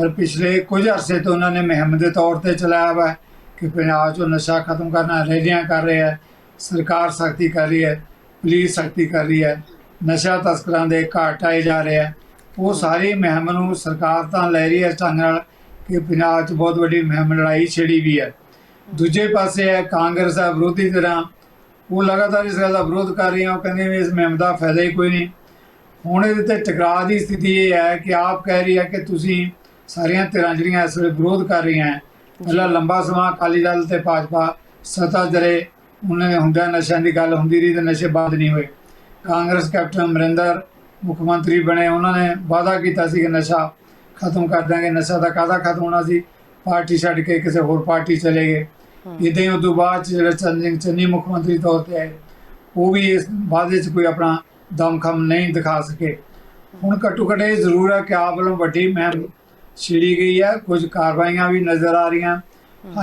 S2: ਪਰ ਪਿਛਲੇ ਕੁਝ ਅਰਸੇ ਤੋਂ ਉਹਨਾਂ ਨੇ ਮੁਹਿੰਮ ਦੇ ਤੌਰ ਤੇ ਚਲਾਇਆ ਵਾ ਕਿ ਪੰਜਾਬ 'ਚੋਂ ਨਸ਼ਾ ਖਤਮ ਕਰਨਾ ਰੈਲੀਆਂ ਕਰ ਰਹੇ ਹੈ ਸਰਕਾਰ ਸਖਤੀ ਕਰ ਰਹੀ ਹੈ ਪੁਲਿਸ ਸਖਤੀ ਕਰ ਰਹੀ ਹੈ ਨਸ਼ਾ ਤਸਕਰਾਂ ਦੇ ਘਾਟ ਆਏ ਜਾ ਰਹੇ ਹੈ। ਉਹ ਸਾਰੀ ਮੁਹਿੰਮ ਨੂੰ ਸਰਕਾਰ ਤਾਂ ਲੈ ਰਹੀ ਹੈ ਢੰਗ ਨਾਲ ਕਿ ਪੰਜਾਬ 'ਚ ਬਹੁਤ ਵੱਡੀ ਮੁਹਿੰਮ ਲੜਾਈ ਛਿੜੀ ਵੀ ਹੈ। ਦੂਜੇ ਪਾਸੇ ਹੈ ਕਾਂਗਰਸ ਦਾ ਵਿਰੋਧੀ ਧਿਰਾਂ। ਉਹ ਲਗਾਤਾਰ ਇਸ ਗੱਲ ਦਾ ਵਿਰੋਧ ਕਰ ਰਹੀਆਂ ਉਹ ਕਹਿੰਦੇ ਵੀ ਇਸ ਮੁਹਿੰਮ ਦਾ ਫਾਇਦਾ ਹੀ ਕੋਈ ਨਹੀਂ। ਹੁਣ ਇਹਦੇ ਤੇ ਟਕਰਾਅ ਦੀ ਸਥਿਤੀ ਇਹ ਹੈ ਕਿ ਆਪ ਕਹਿ ਰਹੀ ਹੈ ਕਿ ਤੁਸੀਂ ਸਾਰੀਆਂ ਧਿਰਾਂ ਜਿਹੜੀਆਂ ਇਸ ਵੇਲੇ ਵਿਰੋਧ ਕਰ ਰਹੀਆਂ ਪਹਿਲਾਂ ਲੰਬਾ ਸਮਾਂ ਅਕਾਲੀ ਦਲ ਤੇ ਭਾਜਪਾ ਸੱਤਾ ਜਰੇ ਉਹਨਾਂ ਦੇ ਹੁੰਦਿਆਂ ਨਸ਼ਿਆਂ ਦੀ ਗੱਲ ਹੁੰਦੀ ਰਹੀ ਤੇ ਨਸ਼ੇ ਬੰਦ ਨਹੀਂ ਹੋਏ। ਕਾਂਗਰਸ ਕੈਪਟਨ ਅਮਰਿੰਦਰ ਮੁੱਖ ਮੰਤਰੀ ਬਣੇ ਉਹਨਾਂ ਨੇ ਵਾਅਦਾ ਕੀਤਾ ਸੀ ਕਿ ਨਸ਼ਾ ਖਤਮ ਕਰ ਦਾਂਗੇ ਨਸ਼ਾ ਦਾ ਕਾਹਦਾ ਖਤਮ ਹੋਣਾ ਸੀ? ਪਾਰਟੀ ਛੱਡ ਕੇ ਕਿਸੇ ਹੋਰ ਪਾਰਟੀ ਚਲੇ ਗਏ। ਇਦਾਂ ਹੀ ਉਦੋਂ ਬਾਅਦ ਜਿਹੜਾ ਸਿੰਘ ਚੰਨੀ ਮੁੱਖ ਮੰਤਰੀ ਤੌਰ ਤੇ ਆਏ ਉਹ ਵੀ ਇਸ ਵਾਅਦੇ 'ਚ ਕੋਈ ਆਪਣਾ ਦਮਖਮ ਨਹੀਂ ਦਿਖਾ ਸਕੇ। ਹੁਣ ਘੱਟੋ ਘੱਟ ਇਹ ਜ਼ਰੂਰ ਹੈ ਕਿ ਆਪ ਵੱਲੋਂ ਵੱਡੀ ਮਹਿਮ ਛਿੜੀ ਗਈ ਹੈ ਕੁਝ ਕਾਰਵਾਈਆਂ ਵੀ ਨਜ਼ਰ ਆ ਰਹੀਆਂ।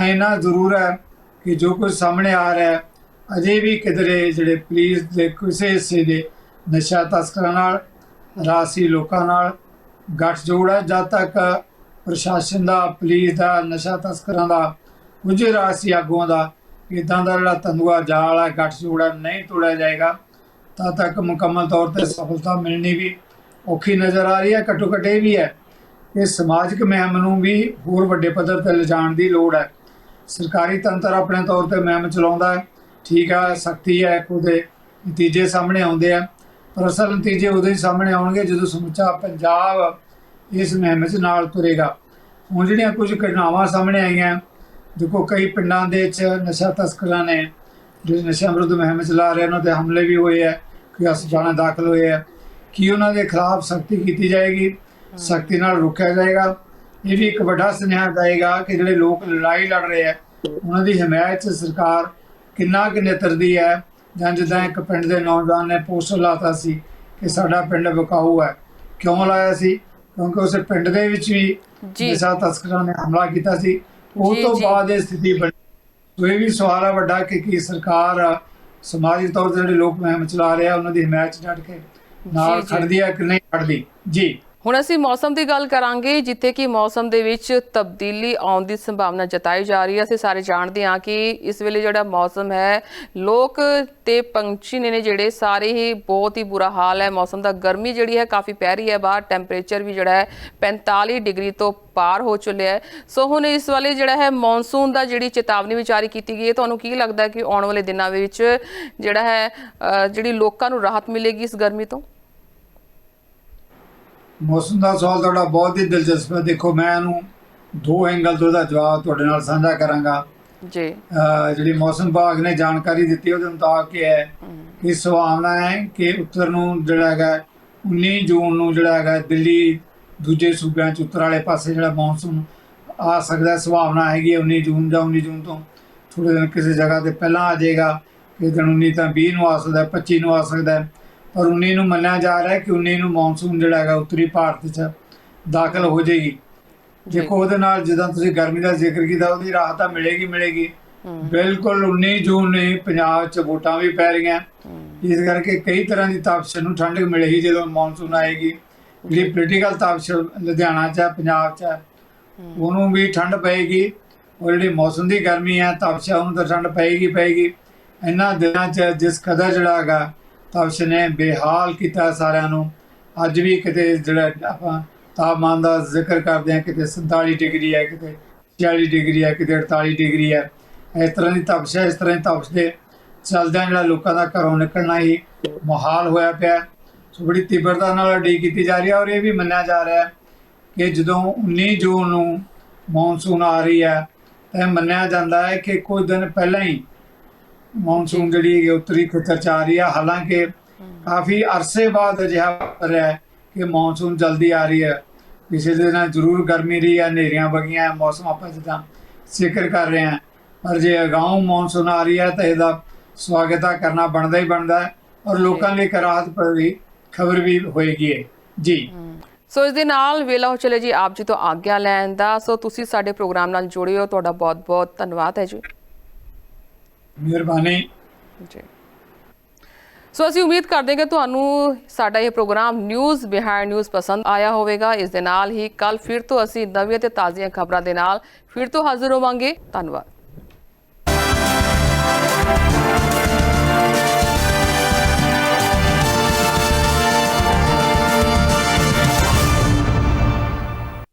S2: ਇਹਨਾਂ ਜ਼ਰੂਰ ਹੈ ਕਿ ਜੋ ਕੁਝ ਸਾਹਮਣੇ ਆ ਰਿਹਾ ਹੈ ਅਜੇ ਵੀ ਕਿਧਰੇ ਜਿਹੜੇ ਪੁਲਿਸ ਦੇ ਕਿਸੇ ਹਿੱਸੇ ਦੇ ਨਸ਼ਾ ਤਸਕਰਾਂ ਨਾਲ ਰਾਸੀ ਲੋਕਾਂ ਨਾਲ ਗੱਠਜੋੜ ਹੈ। ਜਦ ਤੱਕ ਪ੍ਰਸ਼ਾਸਨ ਦਾ, ਪੁਲਿਸ ਦਾ, ਨਸ਼ਾ ਤਸਕਰਾਂ ਦਾ ਕੁਝ ਰਾਸੀ ਆਗੂਆਂ ਦਾ ਇਦਾਂ ਦਾ ਜਿਹੜਾ ਤੰਦੂਆ ਜਾਲ ਹੈ, ਗੱਠਜੋੜ ਹੈ, ਨਹੀਂ ਤੋੜਿਆ ਜਾਏਗਾ ਤਦ ਤੱਕ ਮੁਕੰਮਲ ਤੌਰ ਤੇ ਸਫਲਤਾ ਮਿਲਣੀ ਵੀ ਔਖੀ ਨਜ਼ਰ ਆ ਰਹੀ ਹੈ। ਘੱਟੋ ਘੱਟ ਇਹ ਵੀ ਹੈ ਕਿ ਸਮਾਜਿਕ ਮਹਿਮ ਨੂੰ ਵੀ ਹੋਰ ਵੱਡੇ ਪੱਧਰ ਤੇ ਲਿਜਾਣ ਦੀ ਲੋੜ ਹੈ। ਸਰਕਾਰੀ ਤੰਤਰ ਆਪਣੇ ਤੌਰ ਤੇ ਮਹਿਮ ਚਲਾਉਂਦਾ ਹੈ। ਠੀਕ ਹੈ, ਸਖਤੀ ਹੈ ਉਹਦੇ ਨਤੀਜੇ ਸਾਹਮਣੇ ਆਉਂਦੇ ਆ। ਪਰ ਅਸਲ ਨਤੀਜੇ ਉਦੋਂ ਹੀ ਸਾਹਮਣੇ ਆਉਣਗੇ, ਜਦੋਂ ਸਮੁੱਚਾ ਪੰਜਾਬ ਇਸ ਮੁਹਿੰਮ 'ਚ ਨਾਲ ਤੁਰੇਗਾ। ਹੁਣ ਜਿਹੜੀਆਂ ਕੁਝ ਘਟਨਾਵਾਂ ਸਾਹਮਣੇ ਆਈਆਂ, ਦੇਖੋ ਕਈ ਪਿੰਡਾਂ ਦੇ ਵਿੱਚ ਨਸ਼ਾ ਤਸਕਰਾਂ ਨੇ, ਜਿਹੜੇ ਨਸ਼ਾ ਵਿਰੁੱਧ ਮੁਹਿੰਮ ਚਲਾ ਰਹੇ ਉਹਨਾਂ ਤੇ ਹਮਲੇ ਵੀ ਹੋਏ ਆ, ਕੋਈ ਹਸਪਤਾਲਾਂ ਦਾਖਲ ਹੋਏ ਆ। ਕੀ ਉਹਨਾਂ ਦੇ ਖਿਲਾਫ ਸਖਤੀ ਕੀਤੀ ਜਾਏਗੀ? ਸਖਤੀ ਨਾਲ ਰੋਕਿਆ ਜਾਏਗਾ। ਇਹ ਵੀ ਇੱਕ ਵੱਡਾ ਸੁਨੇਹਾ ਦੇਗਾ ਕਿ ਜਿਹੜੇ ਲੋਕ ਲੜਾਈ ਲੜ ਰਹੇ ਆ, ਉਹਨਾਂ ਦੀ ਹਮਾਇਤ 'ਚ ਸਰਕਾਰ ਕਿੰਨਾ ਕੁ ਨਿਤਰਦੀ ਹੈ ਜਾਂ ਜਿੱਦਾਂ ਇੱਕ ਪਿੰਡ ਦੇ ਨੌਜਵਾਨ ਨੇ ਪੋਸਟਰ ਲਾਤਾ ਸੀ ਕਿ ਸਾਡਾ ਪਿੰਡ ਵਿਕਾਊ ਹੈ ਕਿਉਂ ਲਾਇਆ ਸੀ ਕਿਉਂਕਿ ਉਸ ਪਿੰਡ ਦੇ ਵਿੱਚ ਵੀ
S1: ਜੀ।
S2: ਨਸ਼ਾ ਤਸਕਰਾਂ ਨੇ ਹਮਲਾ ਕੀਤਾ ਸੀ ਉਹ ਤੋਂ। ਬਾਅਦ ਇਹ ਸਥਿਤੀ ਬਣੀ ਸੋ ਇਹ ਵੀ ਸਵਾਲ ਹੈ ਵੱਡਾ ਕਿ ਕੀ ਸਰਕਾਰ ਸਮਾਜਿਕ ਤੌਰ ਤੇ ਜਿਹੜੇ ਲੋਕ ਮੁਹਿੰਮ ਚਲਾ ਰਹੇ ਉਹਨਾਂ ਦੀ ਹਮਾਇਤ ਡਟ ਕੇ ਨਾਲ। ਖੜਦੀ ਹੈ ਕਿ ਨਹੀਂ ਖੜਦੀ ਜੀ
S1: ਹੁਣ ਅਸੀਂ ਮੌਸਮ ਦੀ ਗੱਲ ਕਰਾਂਗੇ, ਜਿੱਥੇ ਕਿ ਮੌਸਮ ਦੇ ਵਿੱਚ ਤਬਦੀਲੀ ਆਉਣ ਦੀ ਸੰਭਾਵਨਾ ਜਤਾਈ ਜਾ ਰਹੀ ਹੈ। ਅਸੀਂ ਸਾਰੇ ਜਾਣਦੇ ਹਾਂ ਕਿ ਇਸ ਵੇਲੇ ਜਿਹੜਾ ਮੌਸਮ ਹੈ, ਲੋਕ ਤੇ ਪੰਛੀ ਨੇ ਜਿਹੜੇ ਸਾਰੇ ਹੀ ਬਹੁਤ ਹੀ ਬੁਰਾ ਹਾਲ ਹੈ। ਮੌਸਮ ਦਾ ਗਰਮੀ ਜਿਹੜੀ ਹੈ ਕਾਫੀ ਪੈ ਰਹੀ ਹੈ ਬਾਹਰ, ਟੈਂਪਰੇਚਰ ਵੀ ਜਿਹੜਾ ਹੈ 45 ਡਿਗਰੀ ਤੋਂ ਪਾਰ ਹੋ ਚੁੱਲਿਆ ਹੈ। ਸੋ ਹੁਣ ਇਸ ਵਾਲੇ ਜਿਹੜਾ ਹੈ ਮੌਨਸੂਨ ਦਾ ਜਿਹੜੀ ਚੇਤਾਵਨੀ ਵੀ ਜਾਰੀ ਕੀਤੀ ਗਈ ਹੈ, ਤੁਹਾਨੂੰ ਕੀ ਲੱਗਦਾ ਕਿ ਆਉਣ ਵਾਲੇ ਦਿਨਾਂ ਵਿੱਚ ਜਿਹੜਾ ਹੈ ਜਿਹੜੀ ਲੋਕਾਂ ਨੂੰ ਰਾਹਤ ਮਿਲੇਗੀ ਇਸ ਗਰਮੀ ਤੋਂ?
S2: ਮੌਸਮ ਦਾ ਸਵਾਲ ਤੁਹਾਡਾ ਬਹੁਤ ਹੀ ਦਿਲਚਸਪ ਹੈ। ਦੇਖੋ ਮੈਂ ਇਹਨੂੰ ਦੋ ਐਂਗਲ ਤੋਂ ਇਹਦਾ ਜਵਾਬ ਤੁਹਾਡੇ ਨਾਲ ਸਾਂਝਾ ਕਰਾਂਗਾ।
S1: ਜੀ।
S2: ਜਿਹੜੀ ਮੌਸਮ ਵਿਭਾਗ ਨੇ ਜਾਣਕਾਰੀ ਦਿੱਤੀ ਉਹਦੇ ਮੁਤਾਬਕ ਇਹ ਹੈ ਕਿ ਸੰਭਾਵਨਾ ਹੈ ਕਿ ਉੱਤਰ ਨੂੰ ਜਿਹੜਾ ਹੈਗਾ 19 ਜੂਨ ਨੂੰ ਜਿਹੜਾ ਹੈਗਾ ਦਿੱਲੀ ਦੂਜੇ ਸੂਬਿਆਂ ਚ ਉੱਤਰ ਵਾਲੇ ਪਾਸੇ ਜਿਹੜਾ ਮੌਨਸੂਨ ਆ ਸਕਦਾ ਹੈ, ਸੰਭਾਵਨਾ ਹੈਗੀ ਹੈ 19 ਜੂਨ ਜਾਂ 19 ਜੂਨ ਤੋਂ ਥੋੜੇ ਦਿਨ ਕਿਸੇ ਜਗ੍ਹਾ ਤੇ ਪਹਿਲਾਂ ਆ ਜਾਏਗਾ। ਕਿ ਦਿਨ 19 ਤਾਂ 20 ਨੂੰ ਆ ਸਕਦਾ ਹੈ, 25 ਨੂੰ ਆ ਸਕਦਾ ਹੈ। ਪਰ 19 ਨੂੰ ਮੰਨਿਆ ਜਾ ਰਿਹਾ ਕਿ 19 ਨੂੰ ਮੌਨਸੂਨ ਜਿਹੜਾ ਹੈਗਾ ਉੱਤਰੀ ਭਾਰਤ 'ਚ ਦਾਖਲ ਹੋ ਜਾਏਗੀ। ਦੇਖੋ ਉਹਦੇ ਨਾਲ ਜਦੋਂ ਤੁਸੀਂ ਗਰਮੀ ਦਾ ਜ਼ਿਕਰ ਕੀਤਾ ਉਹਦੀ ਰਾਹਤ ਤਾਂ ਮਿਲੇਗੀ ਮਿਲੇਗੀ। ਬਿਲਕੁਲ 19 ਜੂਨ ਨੇ ਪੰਜਾਬ 'ਚ ਵੋਟਾਂ ਵੀ ਪੈ ਰਹੀਆਂ। ਇਸ ਕਰਕੇ ਕਈ ਤਰ੍ਹਾਂ ਦੀ ਤਪਸ਼ ਨੂੰ ਠੰਡਕ ਮਿਲੇਗੀ ਜਦੋਂ ਮੌਨਸੂਨ ਆਏਗੀ। ਜਿਹੜੀ ਪੋਲੀਟੀਕਲ ਤਪਸ਼ ਲੁਧਿਆਣਾ 'ਚ ਹੈ ਪੰਜਾਬ 'ਚ ਹੈ ਉਹਨੂੰ ਵੀ ਠੰਡ ਪਏਗੀ। ਔਰ ਜਿਹੜੀ ਮੌਸਮ ਦੀ ਗਰਮੀ ਹੈ ਤਪਸ਼ ਉਹਨੂੰ ਤਾਂ ਠੰਡ ਪਏਗੀ ਪਏਗੀ। ਇਹਨਾਂ ਦਿਨਾਂ 'ਚ ਜਿਸ ਕਦਰ ਜਿਹੜਾ ਹੈਗਾ ਤਪਸ਼ ਨੇ ਬੇਹਾਲ ਕੀਤਾ ਸਾਰਿਆਂ ਨੂੰ। ਅੱਜ ਵੀ ਕਿਤੇ ਜਿਹੜਾ ਆਪਾਂ ਤਾਪਮਾਨ ਦਾ ਜ਼ਿਕਰ ਕਰਦੇ ਹਾਂ, ਕਿਤੇ 47 ਡਿਗਰੀ ਹੈ, ਕਿਤੇ 40 ਡਿਗਰੀ ਹੈ, ਕਿਤੇ 48 ਡਿਗਰੀ ਹੈ। ਇਸ ਤਰ੍ਹਾਂ ਦੀ ਤਪਸ਼ ਹੈ, ਇਸ ਤਰ੍ਹਾਂ ਦੀ ਤਪਸ਼ ਦੇ ਚਲਦਿਆਂ ਜਿਹੜਾ ਲੋਕਾਂ ਦਾ ਘਰੋਂ ਨਿਕਲਣਾ ਹੀ ਮੁਹਾਲ ਹੋਇਆ ਪਿਆ। ਸੋ ਬੜੀ ਤੀਬਰਤਾ ਨਾਲ ਉਡੀਕ ਕੀਤੀ ਜਾ ਰਹੀ ਹੈ ਔਰ ਇਹ ਵੀ ਮੰਨਿਆ ਜਾ ਰਿਹਾ ਹੈ ਕਿ ਜਦੋਂ 19 ਜੂਨ ਨੂੰ ਮੌਨਸੂਨ ਆ ਰਹੀ ਹੈ, ਤਾਂ ਇਹ ਮੰਨਿਆ ਜਾਂਦਾ ਹੈ ਕਿ ਕੁਝ ਦਿਨ ਪਹਿਲਾਂ ਹੀ ਮੌਨਸੂਨ ਜਿਹੜੀ ਹੈ ਉੱਤਰੀ ਖੇਤਰ ਚ ਆ ਰਹੀ ਹੈ ਹਾਲਾਂਕਿ ਕਾਫੀ ਅਰਸੇ ਬਾਅਦ ਅਜਿਹਾ ਰਿਹਾ ਕਿ ਮੌਨਸੂਨ ਜਲਦੀ ਆ ਰਹੀ ਹੈ। ਪਿਛਲੇ ਦਿਨਾਂ ਜ਼ਰੂਰ ਗਰਮੀ ਰਹੀ ਹੈ, ਹਨੇਰੀਆਂ ਵਗੀਆਂ ਮੌਸਮ ਆਪਾਂ ਜਿੱਦਾਂ ਜ਼ਿਕਰ ਕਰ ਰਹੇ ਹਾਂ। ਪਰ ਜੇ ਅਗਾਊਂ ਮੌਨਸੂਨ ਆ ਰਹੀ ਹੈ ਤਾਂ ਇਹਦਾ ਸਵਾਗਤ ਕਰਨਾ ਬਣਦਾ ਹੀ ਬਣਦਾ ਹੈ ਔਰ ਲੋਕਾਂ ਲਈ ਇੱਕ ਰਾਹਤ ਖਬਰ ਵੀ ਹੋਏਗੀ ਜੀ।
S1: ਸੋ ਇਸ ਦੇ ਨਾਲ ਵੇਲਾ ਹੋ ਚਲੇ ਜੀ, ਆਪ ਜੀ ਤੋਂ ਆਗਿਆ ਲੈਣ ਦਾ। ਸੋ ਤੁਸੀਂ ਸਾਡੇ ਪ੍ਰੋਗਰਾਮ ਨਾਲ ਜੁੜੇ ਹੋ, ਤੁਹਾਡਾ ਬਹੁਤ-ਬਹੁਤ ਧੰਨਵਾਦ ਹੈ ਜੀ।
S2: ਮਿਹਰਬਾਨੀ।
S1: ਜੀ। ਸੋ ਅਸੀਂ ਉਮੀਦ ਕਰਦੇ ਹਾਂ ਕਿ ਤੁਹਾਨੂੰ ਸਾਡਾ ਇਹ ਪ੍ਰੋਗਰਾਮ ਨਿਊਜ਼ ਬਿਹਾਈਂਡ ਨਿਊਜ਼ ਪਸੰਦ ਆਇਆ ਹੋਵੇਗਾ। ਇਸ ਦੇ ਨਾਲ ਹੀ ਕੱਲ ਫਿਰ ਤੋਂ ਅਸੀਂ ਨਵੀਆਂ ਤੇ ਤਾਜ਼ੀਆਂ ਖਬਰਾਂ ਦੇ ਨਾਲ ਫਿਰ ਤੋਂ ਹਾਜ਼ਰ ਹੋਵਾਂਗੇ। ਧੰਨਵਾਦ।